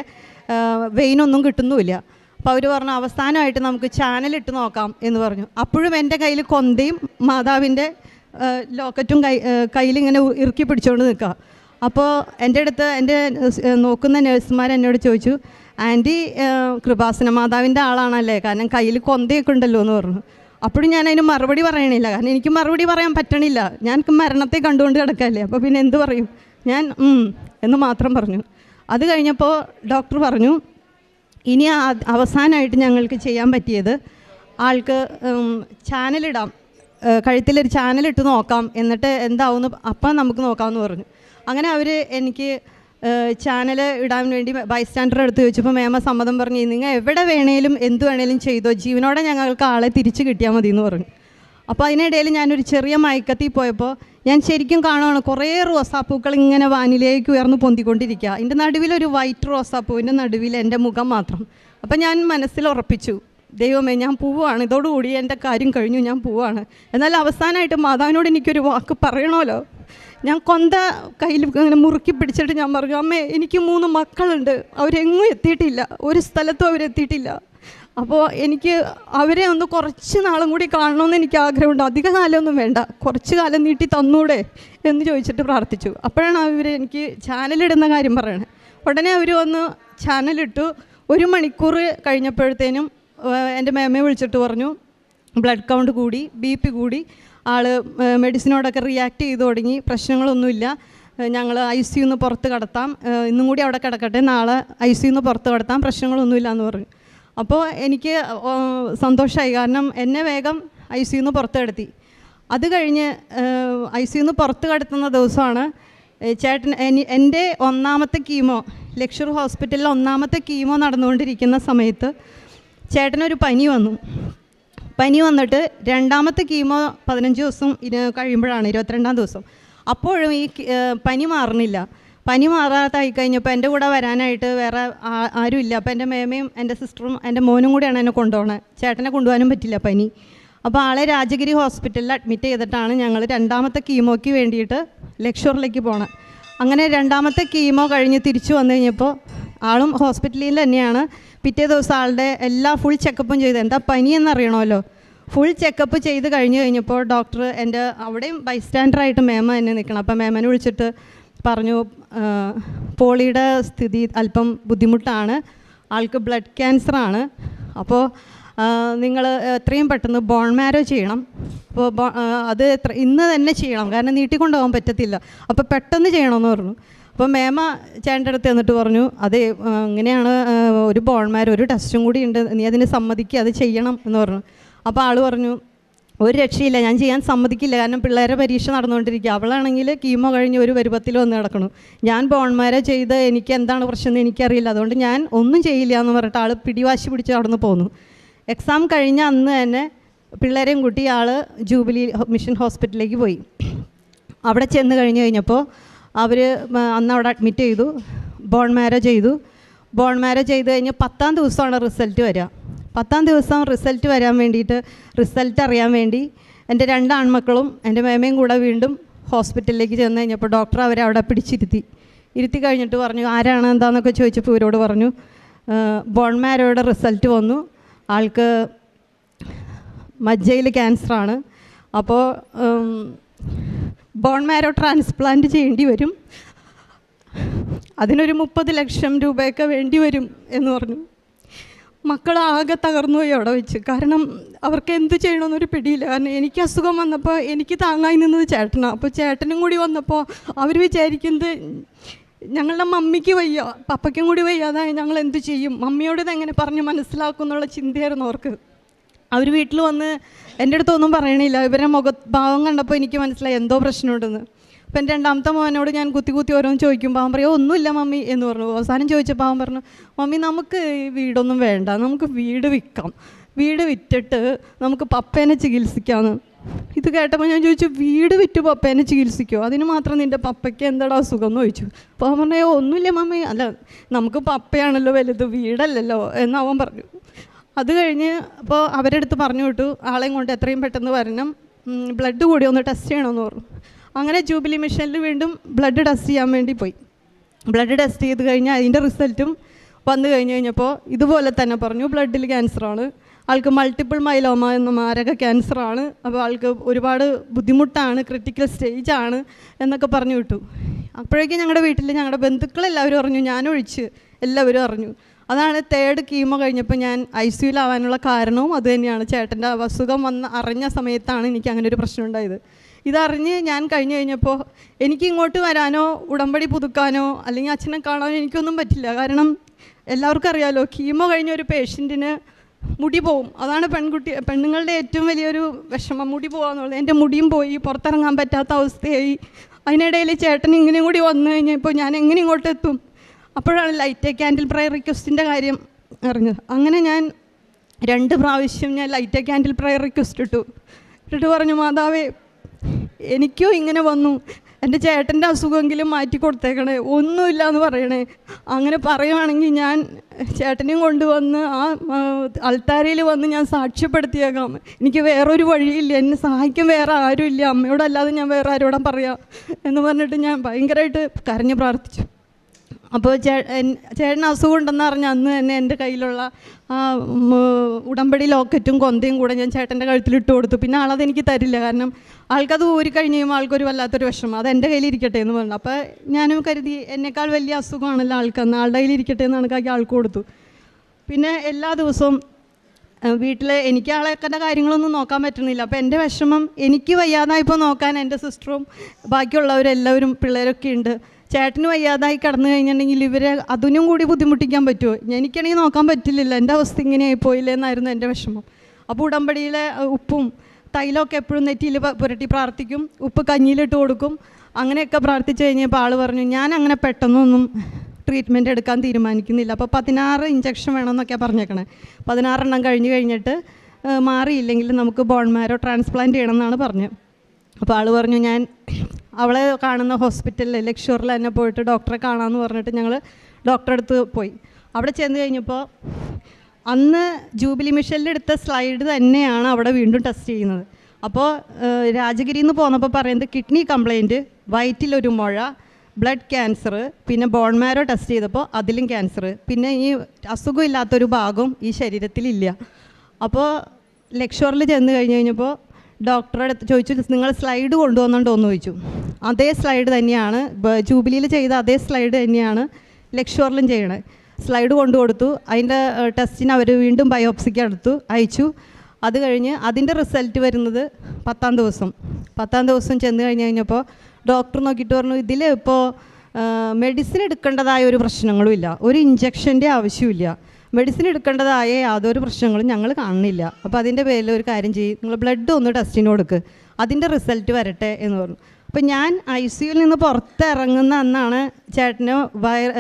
വെയിനൊന്നും കിട്ടുന്നുമില്ല. അപ്പോൾ അവർ പറഞ്ഞു അവസാനമായിട്ട് നമുക്ക് ചാനലിട്ട് നോക്കാം എന്ന് പറഞ്ഞു. അപ്പോഴും എന്റെ കയ്യിൽ കൊന്തയും മാതാവിന്റെ ലോക്കറ്റും കൈ കയ്യിലിങ്ങനെ ഇറുക്കി പിടിച്ചുകൊണ്ട് നിൽക്കുക അപ്പോൾ എന്റെ അടുത്ത് എന്റെ നോക്കുന്ന നഴ്സുമാർ എന്നോട് ചോദിച്ചു ആന്റി കൃപാസന മാതാവിന്റെ ആളാണല്ലേ? കാരണം കയ്യിൽ കൊന്തയൊക്കെ ഉണ്ടല്ലോ എന്ന് പറഞ്ഞു. അപ്പോഴും ഞാൻ അതിന് മറുപടി പറയണില്ല. കാരണം എനിക്ക് മറുപടി പറയാൻ പറ്റണില്ല. ഞാൻ മരണത്തെ കണ്ടുകൊണ്ട് കിടക്കല്ലേ. അപ്പോൾ പിന്നെ എന്ത് പറയും? ഞാൻ എന്ന് മാത്രം പറഞ്ഞു. അത് കഴിഞ്ഞപ്പോൾ ഡോക്ടർ പറഞ്ഞു ഇനി അവസാനമായിട്ട് ഞങ്ങൾക്ക് ചെയ്യാൻ പറ്റിയത് ആൾക്ക് ചാനലിടാം. കഴുത്തിലൊരു ചാനലിട്ട് നോക്കാം. എന്നിട്ട് എന്താവുമെന്ന് അപ്പം നമുക്ക് നോക്കാമെന്ന് പറഞ്ഞു. അങ്ങനെ അവർ എനിക്ക് ചാനൽ ഇടാൻ വേണ്ടി ബൈസ്റ്റാൻഡർ എടുത്ത് ചോദിച്ചപ്പോൾ മേമ സമ്മതം പറഞ്ഞു നിങ്ങൾ എവിടെ വേണേലും എന്ത് വേണേലും ചെയ്തോ. ജീവനോടെ ഞങ്ങൾക്ക് ആളെ തിരിച്ച് കിട്ടിയാൽ മതി എന്ന് പറഞ്ഞു. അപ്പോൾ അതിനിടയിൽ ഞാനൊരു ചെറിയ മയക്കത്തിൽ പോയപ്പോൾ ഞാൻ ശരിക്കും കാണുകയാണ് കുറേ റോസാപ്പൂക്കൾ ഇങ്ങനെ വാനിലേക്ക് ഉയർന്നു പൊന്തിക്കൊണ്ടിരിക്കുക. അതിന്റെ നടുവിലൊരു വൈറ്റ് റോസാപ്പൂവിന്റെ നടുവിൽ എന്റെ മുഖം മാത്രം. അപ്പം ഞാൻ മനസ്സിൽ ഉറപ്പിച്ചു ദൈവമേ ഞാൻ പോവുകയാണ്. ഇതോടുകൂടി എന്റെ കാര്യം കഴിഞ്ഞു ഞാൻ പോവുകയാണ്. എന്നാൽ അവസാനമായിട്ട് മാതാവിനോട് എനിക്കൊരു വാക്ക് പറയണമല്ലോ. ഞാൻ കൊന്ത കയ്യിൽ ഇങ്ങനെ മുറുക്കി പിടിച്ചിട്ട് ഞാൻ പറഞ്ഞു അമ്മേ എനിക്ക് മൂന്ന് മക്കളുണ്ട്. അവരെങ്ങും എത്തിയിട്ടില്ല. ഒരു സ്ഥലത്തും അവരെത്തിയിട്ടില്ല. അപ്പോൾ എനിക്ക് അവരെ ഒന്ന് കുറച്ച് നാളും കൂടി കാണണമെന്ന് എനിക്ക് ആഗ്രഹമുണ്ട്. അധിക കാലമൊന്നും വേണ്ട. കുറച്ച് കാലം നീട്ടി തന്നൂടെ എന്ന് ചോദിച്ചിട്ട് പ്രാർത്ഥിച്ചു. അപ്പോഴാണ് അവർ എനിക്ക് ചാനലിടുന്ന കാര്യം പറയണത് ഉടനെ അവർ വന്ന് ചാനലിട്ടു. ഒരു മണിക്കൂർ കഴിഞ്ഞപ്പോഴത്തേനും എന്റെ മേമയെ വിളിച്ചിട്ട് പറഞ്ഞു ബ്ലഡ് കൗണ്ട് കൂടി ബി പി കൂടി ആൾ മെഡിസിനോടൊക്കെ റിയാക്ട് ചെയ്തു തുടങ്ങി പ്രശ്നങ്ങളൊന്നുമില്ല. ഞങ്ങൾ ഐ സി യുന്ന് പുറത്ത് കടത്താം. ഇന്നും കൂടി അവിടെ കിടക്കട്ടെ നാളെ ഐ സി യുന്ന് പുറത്ത് കടത്താം പ്രശ്നങ്ങളൊന്നുമില്ല എന്ന് പറഞ്ഞു. അപ്പോൾ എനിക്ക് സന്തോഷമായി കാരണം എന്നെ വേഗം ഐ സി യുന്ന് പുറത്ത് കടത്തി അത് കഴിഞ്ഞ് ഐ സി യുന്ന് പുറത്ത് കടത്തുന്ന ദിവസമാണ് ചേട്ടൻ എന്റെ ഒന്നാമത്തെ കീമോ ലക്ഷർ ഹോസ്പിറ്റലിൽ ഒന്നാമത്തെ കീമോ നടന്നുകൊണ്ടിരിക്കുന്ന സമയത്ത് ചേട്ടനൊരു പനി വന്നു. പനി വന്നിട്ട് രണ്ടാമത്തെ കീമോ പതിനഞ്ച് ദിവസം കഴിയുമ്പോഴാണ് ഇരുപത്തിരണ്ടാം ദിവസം. അപ്പോഴും ഈ പനി മാറുന്നില്ല. പനി മാറാതായി കഴിഞ്ഞപ്പോൾ എന്റെ കൂടെ വരാനായിട്ട് വേറെ ആരും ഇല്ല അപ്പോൾ എന്റെ മേമയും എന്റെ സിസ്റ്ററും എന്റെ മോനും കൂടെയാണ് എന്നെ കൊണ്ടുപോകണത് ചേട്ടനെ കൊണ്ടുപോകാനും പറ്റില്ല പനി. അപ്പോൾ ആളെ രാജഗിരി ഹോസ്പിറ്റലിൽ അഡ്മിറ്റ് ചെയ്തിട്ടാണ് ഞങ്ങൾ രണ്ടാമത്തെ കീമോയ്ക്ക് വേണ്ടിയിട്ട് ലക്ഷറിലേക്ക് പോണത് അങ്ങനെ രണ്ടാമത്തെ കീമോ കഴിഞ്ഞ് തിരിച്ചു വന്നു കഴിഞ്ഞപ്പോൾ ആളും ഹോസ്പിറ്റലിൽ തന്നെയാണ്. പിറ്റേ ദിവസം ആളുടെ എല്ലാ ഫുൾ ചെക്കപ്പും ചെയ്ത്. എന്താ പനി എന്നറിയണമല്ലോ? ഫുൾ ചെക്കപ്പ് ചെയ്ത് കഴിഞ്ഞ് കഴിഞ്ഞപ്പോൾ ഡോക്ടർ എന്റെ അവിടെയും ബൈസ്റ്റാൻഡറായിട്ട് മേമ എന്നെ നിൽക്കണം അപ്പോൾ മേമനെ വിളിച്ചിട്ട് പറഞ്ഞു പോളിയുടെ സ്ഥിതി അല്പം ബുദ്ധിമുട്ടാണ്. ആൾക്ക് ബ്ലഡ് ക്യാൻസറാണ്. അപ്പോൾ നിങ്ങൾ എത്രയും പെട്ടെന്ന് ബോൺ മാരോ ചെയ്യണം. അപ്പോൾ അത് എത്ര ഇന്ന് തന്നെ ചെയ്യണം. കാരണം നീട്ടിക്കൊണ്ടുപോകാൻ പറ്റത്തില്ല. അപ്പോൾ പെട്ടെന്ന് ചെയ്യണമെന്ന് പറഞ്ഞു. അപ്പോൾ മേമ ചേട്ടന്റെ അടുത്ത് എന്നിട്ട് പറഞ്ഞു അതെ ഇങ്ങനെയാണ് ഒരു ബോൺമാർ ഒരു ടെസ്റ്റും കൂടി ഉണ്ട്. നീ അതിന് സമ്മതിക്കുക അത് ചെയ്യണം എന്ന് പറഞ്ഞു. അപ്പോൾ ആൾ പറഞ്ഞു ഒരു രക്ഷയില്ല. ഞാൻ ചെയ്യാൻ സമ്മതിക്കില്ല. കാരണം പിള്ളേരെ പരീക്ഷ നടന്നുകൊണ്ടിരിക്കുക. അവളാണെങ്കിൽ കീമോ കഴിഞ്ഞ് ഒരു പരുവത്തിൽ വന്ന് കിടക്കണം. ഞാൻ ബോൺമാരെ ചെയ്ത് എനിക്ക് എന്താണ് പ്രശ്നം എന്ന് എനിക്കറിയില്ല. അതുകൊണ്ട് ഞാൻ ഒന്നും ചെയ്യില്ല എന്ന് പറഞ്ഞിട്ട് ആൾ പിടിവാശി പിടിച്ച് നടന്ന് പോന്നു. എക്സാം കഴിഞ്ഞ അന്ന് തന്നെ പിള്ളേരെയും കൂട്ടി ആൾ ജൂബിലി മിഷൻ ഹോസ്പിറ്റലിലേക്ക് പോയി. അവിടെ ചെന്ന് കഴിഞ്ഞ് കഴിഞ്ഞപ്പോൾ അവർ അന്ന് അവിടെ അഡ്മിറ്റ് ചെയ്തു. ബോൺ മാരേജ് ചെയ്തു. ബോൺ മാരേജ് ചെയ്ത് കഴിഞ്ഞ് പത്താം ദിവസമാണ് റിസൾട്ട് വരിക. പത്താം ദിവസം റിസൾട്ട് വരാൻ വേണ്ടിയിട്ട് റിസൾട്ട് അറിയാൻ വേണ്ടി എന്റെ രണ്ട് ആൺമക്കളും എന്റെ മേമയും കൂടെ വീണ്ടും ഹോസ്പിറ്റലിലേക്ക് ചെന്ന് കഴിഞ്ഞപ്പോൾ ഡോക്ടർ അവരെ അവിടെ പിടിച്ചിരുത്തി. ഇരുത്തി കഴിഞ്ഞിട്ട് പറഞ്ഞു ആരാണ് എന്താണെന്നൊക്കെ ചോദിച്ചപ്പോൾ ഇവരോട് പറഞ്ഞു ബോൺ മാരോയുടെ റിസൾട്ട് വന്നു. ആൾക്ക് മജ്ജയിൽ ക്യാൻസറാണ് അപ്പോൾ ബോൺമാരോ ട്രാൻസ്പ്ലാന്റ് ചെയ്യേണ്ടി വരും. അതിനൊരു മുപ്പത് ലക്ഷം രൂപയൊക്കെ വേണ്ടി വരും എന്ന് പറഞ്ഞു. മക്കൾ ആകെ തകർന്നു പോയി അവിടെ വെച്ച്. കാരണം അവർക്ക് എന്ത് ചെയ്യണമെന്നൊരു പിടിയില്ല. കാരണം എനിക്ക് അസുഖം വന്നപ്പോൾ എനിക്ക് താങ്ങായി നിന്നത് ചേട്ടനാണ് അപ്പോൾ ചേട്ടനും കൂടി വന്നപ്പോൾ അവർ വിചാരിക്കുന്നത് ഞങ്ങളുടെ മമ്മിക്ക് വയ്യ പപ്പയ്ക്കും കൂടി വയ്യാതായി ഞങ്ങൾ എന്ത് ചെയ്യും? മമ്മിയോട് ഇതെങ്ങനെ പറഞ്ഞ് മനസ്സിലാക്കും എന്നുള്ള ചിന്തയായിരുന്നു അവർക്ക്. അവർ വീട്ടിൽ വന്ന് എന്റെ അടുത്തൊന്നും പറയണില്ല. ഇവരെ മുഖ ഭാവം കണ്ടപ്പോൾ എനിക്ക് മനസ്സിലായി എന്തോ പ്രശ്നമുണ്ടെന്ന്. അപ്പം എന്റെ രണ്ടാമത്തെ മോനോട് ഞാൻ കുത്തി കുത്തി ഓരോന്ന് ചോദിക്കുമ്പോൾ അവൻ പറയും ഒന്നുമില്ല മമ്മി എന്ന് പറഞ്ഞു. അവസാനം ചോദിച്ചപ്പോൾ അവൻ പറഞ്ഞു മമ്മി നമുക്ക് വീടൊന്നും വേണ്ട. നമുക്ക് വീട് വിൽക്കാം. വീട് വിറ്റിട്ട് നമുക്ക് പപ്പേനെ ചികിത്സിക്കാമെന്ന് ഇത് കേട്ടപ്പോൾ ഞാൻ ചോദിച്ചു വീട് വിറ്റ് പപ്പേനെ ചികിത്സിക്കുമോ അതിന് മാത്രം നിന്റെ പപ്പയ്ക്ക് എന്താടാ അസുഖം? എന്ന് ചോദിച്ചു. അപ്പോൾ അവൻ പറഞ്ഞു ഒന്നുമില്ല മമ്മി. അല്ല നമുക്ക് പപ്പയാണല്ലോ വലുത് വീടല്ലല്ലോ എന്ന് അവൻ പറഞ്ഞു. അത് കഴിഞ്ഞ് അപ്പോൾ അവരെടുത്ത് പറഞ്ഞു വിട്ടു ആളെയും കൊണ്ട് എത്രയും പെട്ടെന്ന് വരണം. ബ്ലഡ് കൂടി ഒന്ന് ടെസ്റ്റ് ചെയ്യണമെന്ന് പറഞ്ഞു. അങ്ങനെ ജൂബിലി മിഷനിൽ വീണ്ടും ബ്ലഡ് ടെസ്റ്റ് ചെയ്യാൻ വേണ്ടി പോയി. ബ്ലഡ് ടെസ്റ്റ് ചെയ്ത് കഴിഞ്ഞാൽ അതിന്റെ റിസൾട്ടും വന്നു കഴിഞ്ഞ് കഴിഞ്ഞപ്പോൾ ഇതുപോലെ തന്നെ പറഞ്ഞു ബ്ലഡിൽ ക്യാൻസറാണ്. ആൾക്ക് മൾട്ടിപ്പിൾ മൈലോമ എന്ന മാരക ക്യാൻസറാണ്. അപ്പോൾ ആൾക്ക് ഒരുപാട് ബുദ്ധിമുട്ടാണ് ക്രിട്ടിക്കൽ സ്റ്റേജാണ് എന്നൊക്കെ പറഞ്ഞു വിട്ടു. അപ്പോഴേക്കും ഞങ്ങളുടെ വീട്ടിൽ ഞങ്ങളുടെ ബന്ധുക്കളെല്ലാവരും അറിഞ്ഞു ഞാനൊഴിച്ച് എല്ലാവരും അറിഞ്ഞു. അതാണ് തേർഡ് കീമോ കഴിഞ്ഞപ്പോൾ ഞാൻ ഐ സിയുലാവാനുള്ള കാരണവും അതുതന്നെയാണ് ചേട്ടന്റെ അസുഖം വന്ന് അറിഞ്ഞ സമയത്താണ് എനിക്ക് അങ്ങനെ ഒരു പ്രശ്നം ഉണ്ടായത്. ഇതറിഞ്ഞ് ഞാൻ കഴിഞ്ഞ് കഴിഞ്ഞപ്പോൾ എനിക്ക് ഇങ്ങോട്ട് വരാനോ ഉടമ്പടി പുതുക്കാനോ അല്ലെങ്കിൽ അച്ഛനെ കാണാനോ എനിക്കൊന്നും പറ്റില്ല. കാരണം എല്ലാവർക്കും അറിയാലോ കീമോ കഴിഞ്ഞ ഒരു പേഷ്യന്റിന് മുടി പോവും. അതാണ് പെൺകുട്ടി പെണ്ണുങ്ങളുടെ ഏറ്റവും വലിയൊരു വിഷമം. മുടി പോകാന്നുള്ളത് എന്റെ മുടിയും പോയി പുറത്തിറങ്ങാൻ പറ്റാത്ത അവസ്ഥയായി. അതിനിടയിൽ ചേട്ടൻ ഇങ്ങനെയും കൂടി വന്നു കഴിഞ്ഞപ്പോൾ ഞാൻ എങ്ങനെ ഇങ്ങോട്ട് എത്തും അപ്പോഴാണ് ലൈറ്റ് ക്യാൻഡിൽ പ്രയർ റിക്വസ്റ്റിന്റെ കാര്യം അറിഞ്ഞത്. അങ്ങനെ ഞാൻ രണ്ട് പ്രാവശ്യം ഞാൻ ലൈറ്റ് ക്യാൻഡിൽ പ്രയർ റിക്വസ്റ്റ് ഇട്ടു. ഇട്ടിട്ട് പറഞ്ഞു മാതാവേ എനിക്കും ഇങ്ങനെ വന്നു. എന്റെ ചേട്ടന്റെ അസുഖമെങ്കിലും മാറ്റി കൊടുത്തേക്കണേ. ഒന്നുമില്ല എന്ന് പറയണേ. അങ്ങനെ പറയുവാണെങ്കിൽ ഞാൻ ചേട്ടനെയും കൊണ്ടുവന്ന് ആ അൾത്താരയിൽ വന്ന് ഞാൻ സാക്ഷ്യപ്പെടുത്തിയേക്കാം. എനിക്ക് വേറൊരു വഴിയില്ല. എന്നെ സഹായിക്കാൻ വേറെ ആരുമില്ല. അമ്മയോടല്ലാതെ ഞാൻ വേറെ ആരോടും പറയാം എന്ന് പറഞ്ഞിട്ട് ഞാൻ ഭയങ്കരമായിട്ട് കരഞ്ഞ് പ്രാർത്ഥിച്ചു. അപ്പോൾ ചേ എൻ- ചേട്ടന് അസുഖം ഉണ്ടെന്ന് അറിഞ്ഞ അന്ന് തന്നെ എന്റെ കയ്യിലുള്ള ആ ഉടമ്പടി ലോക്കറ്റും കൊന്തയും കൂടെ ഞാൻ ചേട്ടന്റെ കഴുത്തിലിട്ട് കൊടുത്തു. പിന്നെ ആളത് എനിക്ക് തരില്ല. കാരണം ആൾക്കത് ഊരി കഴിഞ്ഞ് കഴിയുമ്പോൾ ആൾക്കൊരു വല്ലാത്തൊരു വിഷമം. അത് എന്റെ കയ്യിലിരിക്കട്ടെ എന്ന് പറഞ്ഞു. അപ്പോൾ ഞാനും കരുതി എന്നെക്കാൾ വലിയ അസുഖമാണല്ലോ ആൾക്കെന്ന് ആളുടെ കയ്യിലിരിക്കട്ടെ എന്ന് കണക്കാക്കി ആൾക്ക് കൊടുത്തു. പിന്നെ എല്ലാ ദിവസവും വീട്ടിൽ എനിക്ക് ആളെക്കന്റെ കാര്യങ്ങളൊന്നും നോക്കാൻ പറ്റുന്നില്ല. അപ്പോൾ എന്റെ വിഷമം എനിക്ക് വയ്യാതായപ്പോൾ നോക്കാൻ എന്റെ സിസ്റ്ററും ബാക്കിയുള്ളവരെല്ലാവരും പിള്ളേരൊക്കെ ഉണ്ട്. ചേട്ടന് വയ്യാതായി കിടന്നു കഴിഞ്ഞിട്ടുണ്ടെങ്കിൽ ഇവരെ അതിനും കൂടി ബുദ്ധിമുട്ടിക്കാൻ പറ്റുമോ? എനിക്കാണെങ്കിൽ നോക്കാൻ പറ്റില്ലല്ലോ. എന്റെ അവസ്ഥ ഇങ്ങനെയായി പോയില്ലേ എന്നായിരുന്നു എന്റെ വിഷമം. അപ്പോൾ ഉടമ്പടിയിലെ ഉപ്പും തൈലമൊക്കെ എപ്പോഴും നെറ്റിയിൽ പുരട്ടി പ്രാർത്ഥിക്കും. ഉപ്പ് കഞ്ഞിയിലിട്ട് കൊടുക്കും. അങ്ങനെയൊക്കെ പ്രാർത്ഥിച്ച് കഴിഞ്ഞപ്പോൾ ആൾ പറഞ്ഞു ഞാൻ അങ്ങനെ പെട്ടെന്നൊന്നും ട്രീറ്റ്മെന്റ് എടുക്കാൻ തീരുമാനിക്കുന്നില്ല. അപ്പോൾ പതിനാറ് ഇഞ്ചക്ഷൻ വേണമെന്നൊക്കെയാണ് പറഞ്ഞേക്കണേ. പതിനാറെണ്ണം കഴിഞ്ഞ് കഴിഞ്ഞിട്ട് മാറിയില്ലെങ്കിൽ നമുക്ക് ബോൺമാരോ ട്രാൻസ്പ്ലാന്റ് ചെയ്യണം എന്നാണ് പറഞ്ഞത്. അപ്പോൾ ആൾ പറഞ്ഞു ഞാൻ അവളെ കാണുന്ന ഹോസ്പിറ്റലിൽ ലക്ഷൂറിൽ തന്നെ പോയിട്ട് ഡോക്ടറെ കാണാമെന്ന് പറഞ്ഞിട്ട് ഞങ്ങൾ ഡോക്ടറെ അടുത്ത് പോയി. അവിടെ ചെന്ന് കഴിഞ്ഞപ്പോൾ അന്ന് ജൂബിലി മിഷനിൽ എടുത്ത സ്ലൈഡ് തന്നെയാണ് അവിടെ വീണ്ടും ടെസ്റ്റ് ചെയ്യുന്നത്. അപ്പോൾ രാജഗിരിയിൽ നിന്ന് പോന്നപ്പോൾ പറയുന്നത് കിഡ്നി കംപ്ലയിന്റ് വയറ്റിലൊരു മുഴ ബ്ലഡ് ക്യാൻസർ പിന്നെ ബോൺ മാരോ ടെസ്റ്റ് ചെയ്തപ്പോൾ അതിലും ക്യാൻസർ. പിന്നെ ഈ അസുഖമില്ലാത്തൊരു ഭാഗം ഈ ശരീരത്തിലില്ല. അപ്പോൾ ലക്ഷോറിൽ ചെന്ന് കഴിഞ്ഞ് കഴിഞ്ഞപ്പോൾ ഡോക്ടറെ ചോദിച്ചു നിങ്ങൾ സ്ലൈഡ് കൊണ്ടുവന്നുണ്ടോ എന്ന് ചോദിച്ചു. അതേ സ്ലൈഡ് തന്നെയാണ് ജൂബിലിയിൽ ചെയ്ത അതേ സ്ലൈഡ് തന്നെയാണ് ലക്ഷോറിലും ചെയ്യണേ. സ്ലൈഡ് കൊണ്ടു കൊടുത്തു അതിന്റെ ടെസ്റ്റിന് അവർ വീണ്ടും ബയോപ്സിക്ക് എടുത്തു അയച്ചു. അത് കഴിഞ്ഞ് അതിന്റെ റിസൾട്ട് വരുന്നത് പത്താം ദിവസം. പത്താം ദിവസം ചെന്ന് കഴിഞ്ഞ് കഴിഞ്ഞപ്പോൾ ഡോക്ടർ നോക്കിയിട്ട് പറഞ്ഞു ഇതിൽ ഇപ്പോൾ മെഡിസിൻ എടുക്കേണ്ടതായ ഒരു പ്രശ്നങ്ങളും ഇല്ല. ഒരു ഇഞ്ചക്ഷന്റെ ആവശ്യമില്ല മെഡിസിൻ എടുക്കേണ്ടതായ യാതൊരു പ്രശ്നങ്ങളും ഞങ്ങൾ കാണുന്നില്ല. അപ്പോൾ അതിന്റെ പേരിൽ ഒരു കാര്യം ചെയ്യും. നിങ്ങൾ ബ്ലഡ് ഒന്ന് ടെസ്റ്റിന് കൊടുക്ക്. അതിന്റെ റിസൾട്ട് വരട്ടെ എന്ന് പറഞ്ഞു. അപ്പോൾ ഞാൻ ഐ സിയിൽ നിന്ന് പുറത്തിറങ്ങുന്ന അന്നാണ് ചേട്ടന് വയർ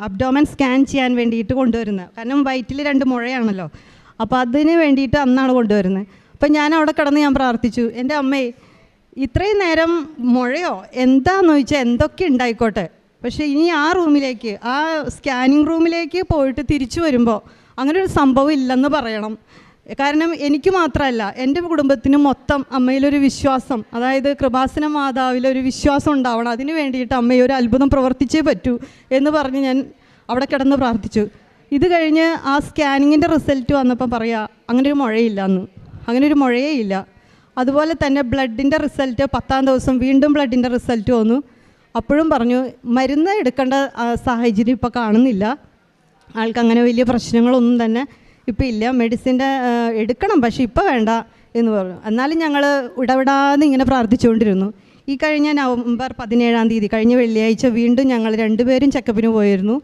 അബ്ഡോമൻ സ്കാൻ ചെയ്യാൻ വേണ്ടിയിട്ട് കൊണ്ടുവരുന്നത്. കാരണം വയറ്റിൽ രണ്ട് മുഴയാണല്ലോ. അപ്പോൾ അതിന് വേണ്ടിയിട്ട് അന്നാണ് കൊണ്ടുവരുന്നത്. അപ്പോൾ ഞാൻ അവിടെ കിടന്ന് ഞാൻ പ്രാർത്ഥിച്ചു. എന്റെ അമ്മേ ഇത്രയും നേരം മുഴയോ? എന്താന്ന് ചോദിച്ചാൽ എന്തൊക്കെ ഉണ്ടായിക്കോട്ടെ? പക്ഷേ ഇനി ആ റൂമിലേക്ക് ആ സ്കാനിങ് റൂമിലേക്ക് പോയിട്ട് തിരിച്ചു വരുമ്പോൾ അങ്ങനെ ഒരു സംഭവം ഇല്ലെന്ന് പറയണം. കാരണം എനിക്ക് മാത്രമല്ല എന്റെ കുടുംബത്തിന് മൊത്തം അമ്മയിലൊരു വിശ്വാസം അതായത് കൃപാസന മാതാവിലൊരു വിശ്വാസം ഉണ്ടാവണം. അതിന് വേണ്ടിയിട്ട് അമ്മയെ ഒരു അത്ഭുതം പ്രവർത്തിച്ചേ പറ്റൂ എന്ന് പറഞ്ഞ് ഞാൻ അവിടെ കിടന്ന് പ്രാർത്ഥിച്ചു. ഇത് കഴിഞ്ഞ് ആ സ്കാനിങ്ങിന്റെ റിസൾട്ട് വന്നപ്പോൾ പറയാ അങ്ങനെ ഒരു മുഴയില്ല അന്ന് അങ്ങനെ ഒരു മുഴയേ ഇല്ല. അതുപോലെ തന്നെ ബ്ലഡിന്റെ റിസൾട്ട് പത്താം ദിവസം വീണ്ടും ബ്ലഡിന്റെ റിസൾട്ട് വന്നു. അപ്പോഴും പറഞ്ഞു മരുന്ന് എടുക്കേണ്ട സാഹചര്യം ഇപ്പോൾ കാണുന്നില്ല. ആൾക്ക് അങ്ങനെ വലിയ പ്രശ്നങ്ങളൊന്നും തന്നെ ഇപ്പോൾ ഇല്ല. മെഡിസിന്റെ എടുക്കണം പക്ഷേ ഇപ്പോൾ വേണ്ട എന്ന് പറഞ്ഞു. എന്നാലും ഞങ്ങൾ ഇടപെടാതെ ഇങ്ങനെ പ്രാർത്ഥിച്ചുകൊണ്ടിരുന്നു. ഈ കഴിഞ്ഞ നവംബർ പതിനേഴാം തീയതി കഴിഞ്ഞ വെള്ളിയാഴ്ച വീണ്ടും ഞങ്ങൾ രണ്ടുപേരും ചെക്കപ്പിന് പോയിരുന്നു.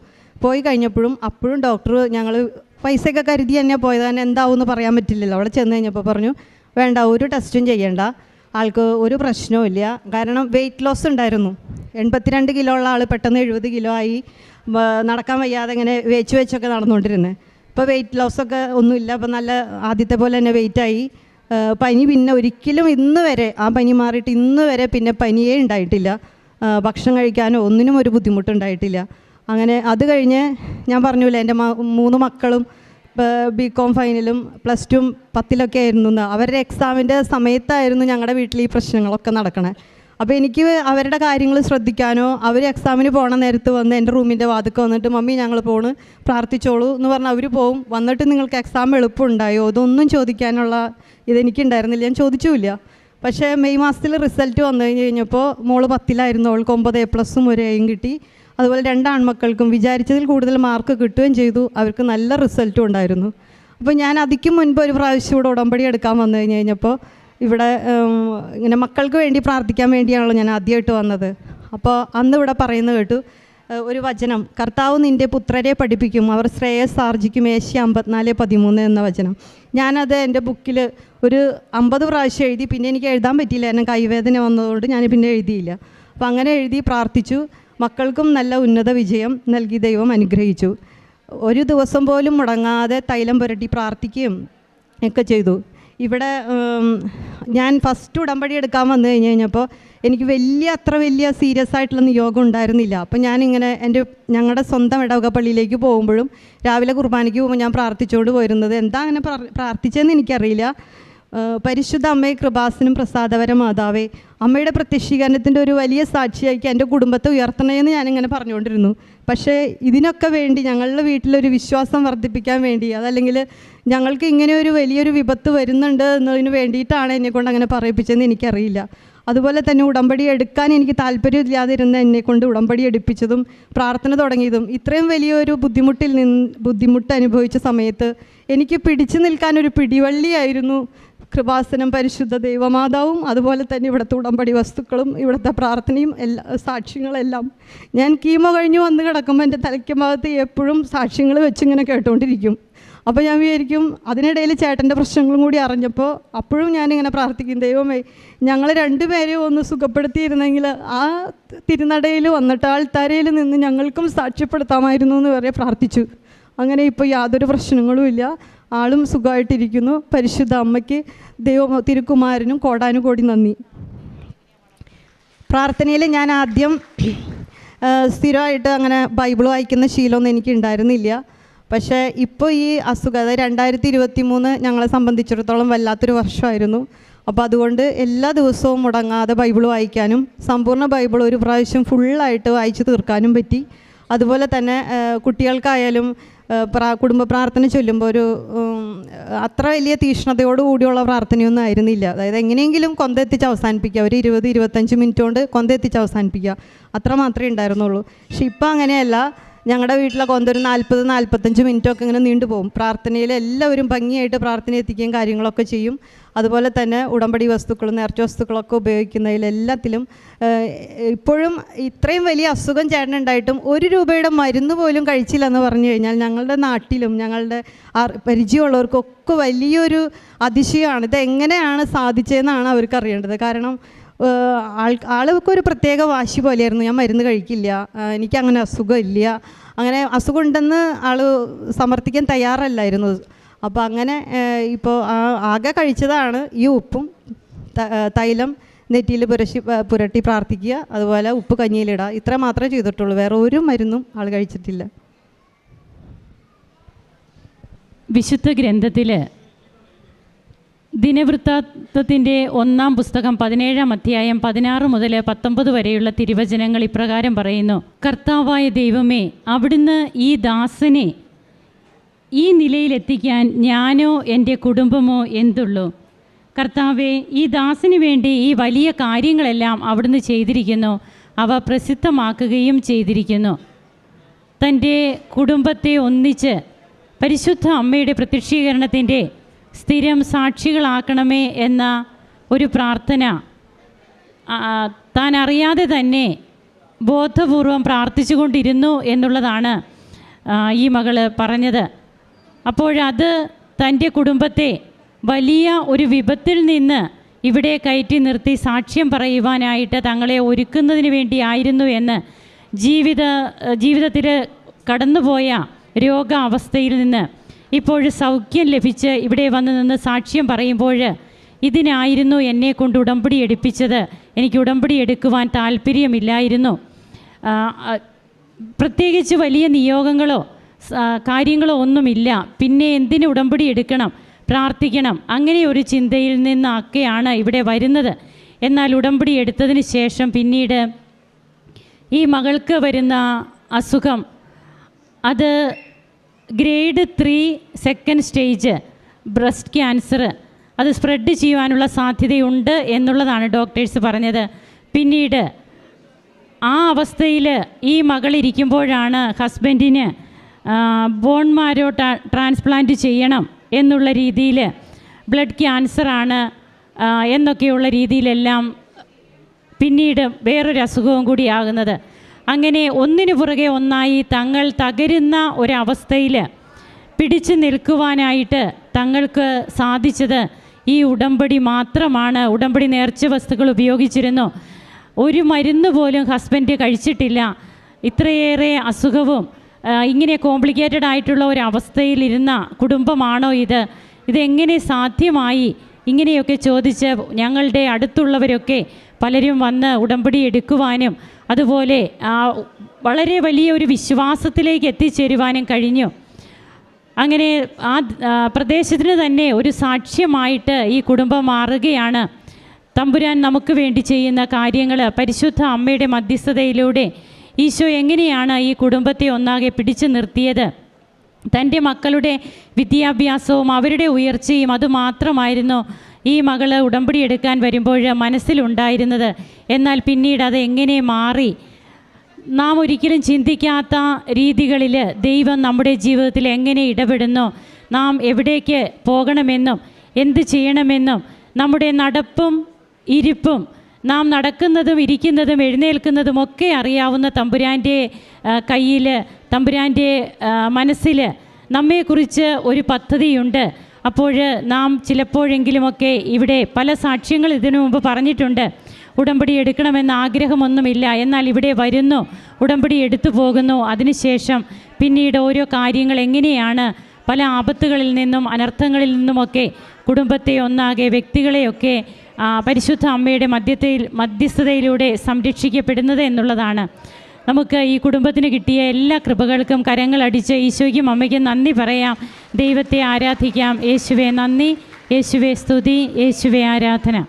പോയി കഴിഞ്ഞപ്പോഴും അപ്പോഴും ഡോക്ടർ ഞങ്ങൾ പൈസയൊക്കെ കരുതി തന്നെ പോയത് തന്നെ എന്താവുമെന്ന് പറയാൻ പറ്റില്ലല്ലോ. അവിടെ ചെന്ന് കഴിഞ്ഞപ്പോൾ പറഞ്ഞു വേണ്ട ഒരു ടെസ്റ്റും ചെയ്യേണ്ട. ആൾക്ക് ഒരു പ്രശ്നവും ഇല്ല. കാരണം വെയിറ്റ് ലോസ് ഉണ്ടായിരുന്നു. എൺപത്തിരണ്ട് കിലോ ഉള്ള ആൾ പെട്ടെന്ന് എഴുപത് കിലോ ആയി. നടക്കാൻ വയ്യാതെ ഇങ്ങനെ വേച്ച് വെച്ചൊക്കെ നടന്നുകൊണ്ടിരുന്നത് ഇപ്പോൾ വെയിറ്റ് ലോസൊക്കെ ഒന്നുമില്ല അപ്പോൾ നല്ല ആദ്യത്തെ പോലെ തന്നെ വെയിറ്റായി പനി പിന്നെ ഒരിക്കലും ഇന്ന് വരെ ആ പനി മാറിയിട്ട് ഇന്ന് വരെ പിന്നെ പനിയേ ഉണ്ടായിട്ടില്ല. ഭക്ഷണം കഴിക്കാനോ ഒന്നിനും ഒരു ബുദ്ധിമുട്ടുണ്ടായിട്ടില്ല. അങ്ങനെ അത് കഴിഞ്ഞ് ഞാൻ പറഞ്ഞില്ല എന്റെ മൂന്ന് മക്കളും ബി കോം ഫൈനലും പ്ലസ് ടു പത്തിലൊക്കെ ആയിരുന്നു. അവരുടെ എക്സാമിന്റെ സമയത്തായിരുന്നു ഞങ്ങളുടെ വീട്ടിൽ ഈ പ്രശ്നങ്ങളൊക്കെ നടക്കണേ. അപ്പോൾ എനിക്ക് അവരുടെ കാര്യങ്ങൾ ശ്രദ്ധിക്കാനോ അവർ എക്സാമിന് പോകണ നേരത്ത് വന്ന് എന്റെ റൂമിന്റെ വാതിക്ക് വന്നിട്ട് മമ്മി ഞങ്ങൾ പോണ് പ്രാർത്ഥിച്ചോളൂ എന്ന് പറഞ്ഞാൽ അവർ പോവും. വന്നിട്ട് നിങ്ങൾക്ക് എക്സാം എളുപ്പമുണ്ടായോ? അതൊന്നും ചോദിക്കാനുള്ള ഇതെനിക്കുണ്ടായിരുന്നില്ല ഞാൻ ചോദിച്ചുമില്ല പക്ഷേ മെയ് മാസത്തിൽ റിസൾട്ട് വന്നു കഴിഞ്ഞ് കഴിഞ്ഞപ്പോൾ മോൾ പത്തിലായിരുന്നു. അവൾക്ക് ഒമ്പത് എ പ്ലസും ഒരു എയും കിട്ടി. അതുപോലെ രണ്ട് ആൺമക്കൾക്കും വിചാരിച്ചതിൽ കൂടുതൽ മാർക്ക് കിട്ടുകയും ചെയ്തു. അവർക്ക് നല്ല റിസൾട്ടും ഉണ്ടായിരുന്നു. അപ്പോൾ ഞാൻ അതിക്ക് മുൻപ് ഒരു പ്രാവശ്യം ഇവിടെ ഉടമ്പടി എടുക്കാൻ വന്നു കഴിഞ്ഞ് കഴിഞ്ഞപ്പോൾ ഇവിടെ ഇങ്ങനെ മക്കൾക്ക് വേണ്ടി പ്രാർത്ഥിക്കാൻ വേണ്ടിയാണല്ലോ ഞാൻ ആദ്യമായിട്ട് വന്നത്. അപ്പോൾ അന്ന് ഇവിടെ പറയുന്നത് കേട്ടു ഒരു വചനം കർത്താവ് നിന്റെ പുത്രരെ പഠിപ്പിക്കും അവർ ശ്രേയസ് ആർജിക്കും ഏഷ്യ അമ്പത്തിനാല് പതിമൂന്ന് എന്ന വചനം. ഞാനത് എന്റെ ബുക്കിൽ ഒരു അമ്പത് പ്രാവശ്യം എഴുതി പിന്നെ എനിക്ക് എഴുതാൻ പറ്റിയില്ല എന്നെ കൈവേദന വന്നതുകൊണ്ട് ഞാൻ പിന്നെ എഴുതിയില്ല. അപ്പോൾ അങ്ങനെ എഴുതി പ്രാർത്ഥിച്ചു. മക്കൾക്കും നല്ല ഉന്നത വിജയം നൽകി ദൈവം അനുഗ്രഹിച്ചു. ഒരു ദിവസം പോലും മുടങ്ങാതെ തൈലം പുരട്ടി പ്രാർത്ഥിക്കുകയും ഒക്കെ ചെയ്തു. ഇവിടെ ഞാൻ ഫസ്റ്റ് ഉടമ്പടി എടുക്കാൻ വന്നു കഴിഞ്ഞ് കഴിഞ്ഞപ്പോൾ എനിക്ക് വലിയ അത്ര വലിയ സീരിയസ് ആയിട്ടുള്ള നിയോഗം ഉണ്ടായിരുന്നില്ല. അപ്പം ഞാനിങ്ങനെ എന്റെ ഞങ്ങളുടെ സ്വന്തം ഇടവക പള്ളിയിലേക്ക് പോകുമ്പോഴും രാവിലെ കുർബാനയ്ക്ക് പോകുമ്പോൾ ഞാൻ പ്രാർത്ഥിച്ചുകൊണ്ട് പോയിരുന്നത് എന്താ അങ്ങനെ പ്രാർ- പ്രാർത്ഥിച്ചതെന്ന് എനിക്കറിയില്ല. പരിശുദ്ധ അമ്മയെ കൃപാസനും പ്രസാദവര മാതാവേ അമ്മയുടെ പ്രത്യക്ഷീകരണത്തിന്റെ ഒരു വലിയ സാക്ഷിയാക്കി എന്റെ കുടുംബത്തെ ഉയർത്തണമെന്ന് ഞാനിങ്ങനെ പറഞ്ഞുകൊണ്ടിരുന്നു. പക്ഷേ ഇതിനൊക്കെ വേണ്ടി ഞങ്ങളുടെ വീട്ടിലൊരു വിശ്വാസം വർദ്ധിപ്പിക്കാൻ വേണ്ടി അതല്ലെങ്കിൽ ഞങ്ങൾക്ക് ഇങ്ങനെ ഒരു വലിയൊരു വിപത്ത് വരുന്നുണ്ട് എന്നതിന് വേണ്ടിയിട്ടാണ് എന്നെക്കൊണ്ട് അങ്ങനെ പറയിപ്പിച്ചതെന്ന് എനിക്കറിയില്ല. അതുപോലെ തന്നെ ഉടമ്പടി എടുക്കാൻ എനിക്ക് താല്പര്യമില്ലാതിരുന്ന എന്നെ കൊണ്ട് ഉടമ്പടി എടുപ്പിച്ചതും പ്രാർത്ഥന തുടങ്ങിയതും ഇത്രയും വലിയൊരു ബുദ്ധിമുട്ടിൽ നിന്ന് ബുദ്ധിമുട്ട് അനുഭവിച്ച സമയത്ത് എനിക്ക് പിടിച്ചു നിൽക്കാൻ ഒരു പിടിവള്ളിയായിരുന്നു കൃപാസനം പരിശുദ്ധ ദൈവമാതാവും അതുപോലെ തന്നെ ഇവിടുത്തെ ഉടമ്പടി വസ്തുക്കളും ഇവിടുത്തെ പ്രാർത്ഥനയും എല്ലാ സാക്ഷ്യങ്ങളെല്ലാം. ഞാൻ കീമോ കഴിഞ്ഞ് വന്ന് കിടക്കുമ്പോൾ എന്റെ തലയ്ക്ക് ഭാഗത്ത് എപ്പോഴും സാക്ഷ്യങ്ങൾ വെച്ചിങ്ങനെ കേട്ടുകൊണ്ടിരിക്കും അപ്പോൾ ഞാൻ വിചാരിക്കും അതിനിടയിൽ ചേട്ടന്റെ പ്രശ്നങ്ങളും കൂടി അറിഞ്ഞപ്പോൾ അപ്പോഴും ഞാനിങ്ങനെ പ്രാർത്ഥിക്കും ദൈവമേ ഞങ്ങൾ രണ്ടുപേരെയും ഒന്ന് സുഖപ്പെടുത്തിയിരുന്നെങ്കിൽ ആ തിരുനടയിൽ വന്നിട്ട് ആൾത്താരയിൽ നിന്ന് ഞങ്ങൾക്കും സാക്ഷ്യപ്പെടുത്താമായിരുന്നു എന്ന് വരെ പ്രാർത്ഥിച്ചു. അങ്ങനെ ഇപ്പോൾ യാതൊരു പ്രശ്നങ്ങളും ഇല്ല. ആളും സുഖമായിട്ടിരിക്കുന്നു. പരിശുദ്ധ അമ്മയ്ക്ക് ദൈവ തിരുക്കുമാരനും കോടാനുകോടി നന്ദി. പ്രാർത്ഥനയിൽ ഞാൻ ആദ്യം സ്ഥിരമായിട്ട് അങ്ങനെ ബൈബിൾ വായിക്കുന്ന ശീലമൊന്നും എനിക്ക് ഉണ്ടായിരുന്നില്ല. പക്ഷേ ഇപ്പോൾ ഈ അസുഖം അതായത് രണ്ടായിരത്തി ഇരുപത്തി മൂന്ന് ഞങ്ങളെ സംബന്ധിച്ചിടത്തോളം വല്ലാത്തൊരു വർഷമായിരുന്നു. അപ്പോൾ അതുകൊണ്ട് എല്ലാ ദിവസവും മുടങ്ങാതെ ബൈബിൾ വായിക്കാനും സമ്പൂർണ ബൈബിൾ ഒരു പ്രാവശ്യം ഫുള്ളായിട്ട് വായിച്ചു തീർക്കാനും പറ്റി. അതുപോലെ തന്നെ കുട്ടികൾക്കായാലും കുടുംബ പ്രാർത്ഥന ചൊല്ലുമ്പോൾ ഒരു അത്ര വലിയ തീഷ്ണതയോട് കൂടിയുള്ള പ്രാർത്ഥനയൊന്നും ആയിരുന്നില്ല. അതായത് എങ്ങനെയെങ്കിലും കൊന്തെത്തിച്ച് അവസാനിപ്പിക്കുക. ഒരു ഇരുപത് ഇരുപത്തഞ്ച് മിനിറ്റ് കൊണ്ട് കൊന്തെത്തിച്ച് അവസാനിപ്പിക്കുക. അത്ര മാത്രമേ ഉണ്ടായിരുന്നുള്ളൂ. പക്ഷെ ഇപ്പം അങ്ങനെയല്ല. ഞങ്ങളുടെ വീട്ടിലെ കൊന്തൊരു നാൽപ്പത് നാൽപ്പത്തഞ്ച് മിനിറ്റൊക്കെ ഇങ്ങനെ നീണ്ടുപോകും. പ്രാർത്ഥനയിൽ എല്ലാവരും ഭംഗിയായിട്ട് പ്രാർത്ഥന എത്തിക്കുകയും കാര്യങ്ങളൊക്കെ ചെയ്യും. അതുപോലെ തന്നെ ഉടമ്പടി വസ്തുക്കളും നേർച്ച വസ്തുക്കളൊക്കെ ഉപയോഗിക്കുന്നതിൽ എല്ലാത്തിലും ഇപ്പോഴും ഇത്രയും വലിയ അസുഖം ചേട്ടനുണ്ടായിട്ടും ഒരു രൂപയുടെ മരുന്ന് പോലും കഴിച്ചില്ല എന്ന് പറഞ്ഞു കഴിഞ്ഞാൽ ഞങ്ങളുടെ നാട്ടിലും ഞങ്ങളുടെ പരിചയമുള്ളവർക്കൊക്കെ വലിയൊരു അതിശയമാണ്. ഇത് എങ്ങനെയാണ് സാധിച്ചതെന്നാണ് അവർക്ക് അറിയേണ്ടത്. കാരണം ആൾ ആൾക്ക് ഒരു പ്രത്യേക വാശി പോലെയായിരുന്നു. ഞാൻ മരുന്ന് കഴിക്കില്ല എനിക്കങ്ങനെ അസുഖമില്ല. അങ്ങനെ അസുഖം ഉണ്ടെന്ന് ആൾ സമർത്ഥിക്കാൻ തയ്യാറല്ലായിരുന്നു. അപ്പോൾ അങ്ങനെ ഇപ്പോൾ ആകെ കഴിച്ചതാണ് ഈ ഉപ്പും തൈലം നെറ്റിയിൽ പുരശി പുരട്ടി പ്രാർത്ഥിക്കുക അതുപോലെ ഉപ്പ് കഞ്ഞിയിലിടുക. ഇത്ര മാത്രമേ ചെയ്തിട്ടുള്ളൂ. വേറെ ഒരു മരുന്നും ആൾ കഴിച്ചിട്ടില്ല. വിശുദ്ധ ഗ്രന്ഥത്തിൽ ദിനവൃത്താന്തത്തിന്റെ ഒന്നാം പുസ്തകം പതിനേഴാം അധ്യായം പതിനാറ് മുതൽ പത്തൊമ്പത് വരെയുള്ള തിരുവചനങ്ങൾ ഇപ്രകാരം പറയുന്നു. കർത്താവായ ദൈവമേ അവിടുന്ന് ഈ ദാസനെ ഈ നിലയിലെത്തിക്കാൻ ഞാനോ എന്റെ കുടുംബമോ എന്തുള്ളൂ? കർത്താവെ ഈ ദാസിന് വേണ്ടി ഈ വലിയ കാര്യങ്ങളെല്ലാം അവിടുന്ന് ചെയ്തിരിക്കുന്നു. അവ പ്രസിദ്ധമാക്കുകയും ചെയ്തിരിക്കുന്നു. തന്റെ കുടുംബത്തെ ഒന്നിച്ച് പരിശുദ്ധ അമ്മയുടെ പ്രത്യക്ഷീകരണത്തിന്റെ സ്ഥിരം സാക്ഷികളാക്കണമേ എന്ന ഒരു പ്രാർത്ഥന താൻ അറിയാതെ തന്നെ ബോധപൂർവം പ്രാർത്ഥിച്ചുകൊണ്ടിരുന്നു എന്നുള്ളതാണ് ഈ മകൾ പറഞ്ഞത്. അപ്പോഴത് തന്റെ കുടുംബത്തെ വലിയ ഒരു വിപത്തിൽ നിന്ന് ഇവിടെ കയറ്റി നിർത്തി സാക്ഷ്യം പറയുവാനായിട്ട് തങ്ങളെ ഒരുക്കുന്നതിന് വേണ്ടിയായിരുന്നു എന്ന് ജീവിത ജീവിതത്തിൽ കടന്നുപോയ രോഗാവസ്ഥയിൽ നിന്ന് ഇപ്പോൾ സൗഖ്യം ലഭിച്ച് ഇവിടെ വന്ന് നിന്ന് സാക്ഷ്യം പറയുമ്പോൾ ഇതിനായിരുന്നു എന്നെ കൊണ്ട് ഉടമ്പടി എടുപ്പിച്ചത്. എനിക്ക് ഉടമ്പടി എടുക്കുവാൻ താല്പര്യമില്ലായിരുന്നു. പ്രത്യേകിച്ച് വലിയ നിയോഗങ്ങളോ കാര്യങ്ങളോ ഒന്നുമില്ല. പിന്നെ എന്തിന് ഉടമ്പടി എടുക്കണം? പ്രാർത്ഥിക്കണം. അങ്ങനെ ഒരു ചിന്തയിൽ നിന്നൊക്കെയാണ് ഇവിടെ വരുന്നത്. എന്നാൽ ഉടമ്പടി എടുത്തതിന് ശേഷം പിന്നീട് ഈ മകൾക്ക് വരുന്ന അസുഖം അത് grade three second stage breast cancer. അത് സ്പ്രെഡ് ചെയ്യുവാനുള്ള സാധ്യതയുണ്ട് എന്നുള്ളതാണ് ഡോക്ടേഴ്സ് പറഞ്ഞത്. പിന്നീട് ആ അവസ്ഥയിൽ ഈ മകളിരിക്കുമ്പോഴാണ് ഹസ്ബൻഡിന് ബോൺ മാരോ ട്രാൻസ്പ്ലാന്റ് ചെയ്യണം എന്നുള്ള രീതിയിൽ ബ്ലഡ് ക്യാൻസറാണ് എന്നൊക്കെയുള്ള രീതിയിലെല്ലാം പിന്നീട് വേറൊരു അസുഖവും കൂടിയാകുന്നത് അങ്ങനെ ഒന്നിനു പുറകെ ഒന്നായി തങ്ങൾ തകരുന്ന ഒരവസ്ഥയിൽ പിടിച്ചു നിൽക്കുവാനായിട്ട് തങ്ങൾക്ക് സാധിച്ചത് ഈ ഉടമ്പടി മാത്രമാണ്. ഉടമ്പടി നേർച്ച വസ്തുക്കൾ ഉപയോഗിച്ചിരുന്നു. ഒരു മരുന്ന് പോലും ഹസ്ബൻഡ് കഴിച്ചിട്ടില്ല. ഇത്രയേറെ അസുഖവും ഇങ്ങനെ കോംപ്ലിക്കേറ്റഡ് ആയിട്ടുള്ള ഒരു അവസ്ഥയിലിരുന്ന കുടുംബമാണോ ഇത്? ഇതെങ്ങനെ സാധ്യമായി? ഇങ്ങനെയൊക്കെ ചോദിച്ച് ഞങ്ങളുടെ അടുത്തുള്ളവരൊക്കെ പലരും വന്ന് ഉടമ്പടി എടുക്കുവാനും അതുപോലെ വളരെ വലിയ ഒരു വിശ്വാസത്തിലേക്ക് എത്തിച്ചേരുവാനും കഴിഞ്ഞു. അങ്ങനെ ആ, പ്രദേശത്തിന് തന്നെ ഒരു സാക്ഷ്യമായിട്ട് ഈ കുടുംബം മാറുകയാണ്. തമ്പുരാൻ നമുക്ക് വേണ്ടി ചെയ്യുന്ന കാര്യങ്ങൾ പരിശുദ്ധ അമ്മയുടെ മധ്യസ്ഥതയിലൂടെ ഈശോ എങ്ങനെയാണ് ഈ കുടുംബത്തെ ഒന്നാകെ പിടിച്ചു നിർത്തിയത്? തന്റെ മക്കളുടെ വിദ്യാഭ്യാസവും അവരുടെ ഉയർച്ചയും അതുമാത്രമായിരുന്നു ഈ മകൾ ഉടമ്പടി എടുക്കാൻ വരുമ്പോൾ മനസ്സിലുണ്ടായിരുന്നത്. എന്നാൽ പിന്നീട് അത് എങ്ങനെ മാറി? നാം ഒരിക്കലും ചിന്തിക്കാത്ത രീതികളിൽ ദൈവം നമ്മുടെ ജീവിതത്തിൽ എങ്ങനെ ഇടപെടുന്നു? നാം എവിടേക്ക് പോകണമെന്നും എന്ത് ചെയ്യണമെന്നും നമ്മുടെ നടപ്പും ഇരിപ്പും നാം നടക്കുന്നതും ഇരിക്കുന്നതും എഴുന്നേൽക്കുന്നതും ഒക്കെ അറിയാവുന്ന തമ്പുരാന്റെ കയ്യിൽ തമ്പുരാന്റെ മനസ്സിൽ നമ്മെക്കുറിച്ച് ഒരു പദ്ധതിയുണ്ട്. അപ്പോൾ നാം ചിലപ്പോഴെങ്കിലുമൊക്കെ ഇവിടെ പല സാക്ഷ്യങ്ങൾ ഇതിനു മുമ്പ് പറഞ്ഞിട്ടുണ്ട്. ഉടമ്പടി എടുക്കണമെന്ന ആഗ്രഹമൊന്നുമില്ല. എന്നാൽ ഇവിടെ വരുന്നു ഉടമ്പടി എടുത്തു പോകുന്നു. അതിനുശേഷം പിന്നീട് ഓരോ കാര്യങ്ങൾ എങ്ങനെയാണ് പല ആപത്തുകളിൽ നിന്നും അനർത്ഥങ്ങളിൽ നിന്നുമൊക്കെ കുടുംബത്തെ ഒന്നാകെ വ്യക്തികളെയൊക്കെ പരിശുദ്ധ അമ്മയുടെ മധ്യത്തിൽ മധ്യസ്ഥതയിലൂടെ സംരക്ഷിക്കപ്പെടുന്നത് എന്നുള്ളതാണ്. നമുക്ക് ഈ കുടുംബത്തിന് കിട്ടിയ എല്ലാ കൃപകൾക്കും കരങ്ങളടിച്ച് ഈശോയ്ക്കും അമ്മയ്ക്കും നന്ദി പറയാം. ദൈവത്തെ ആരാധിക്കാം. യേശുവെ നന്ദി. യേശുവെ സ്തുതി. യേശുവെ ആരാധന.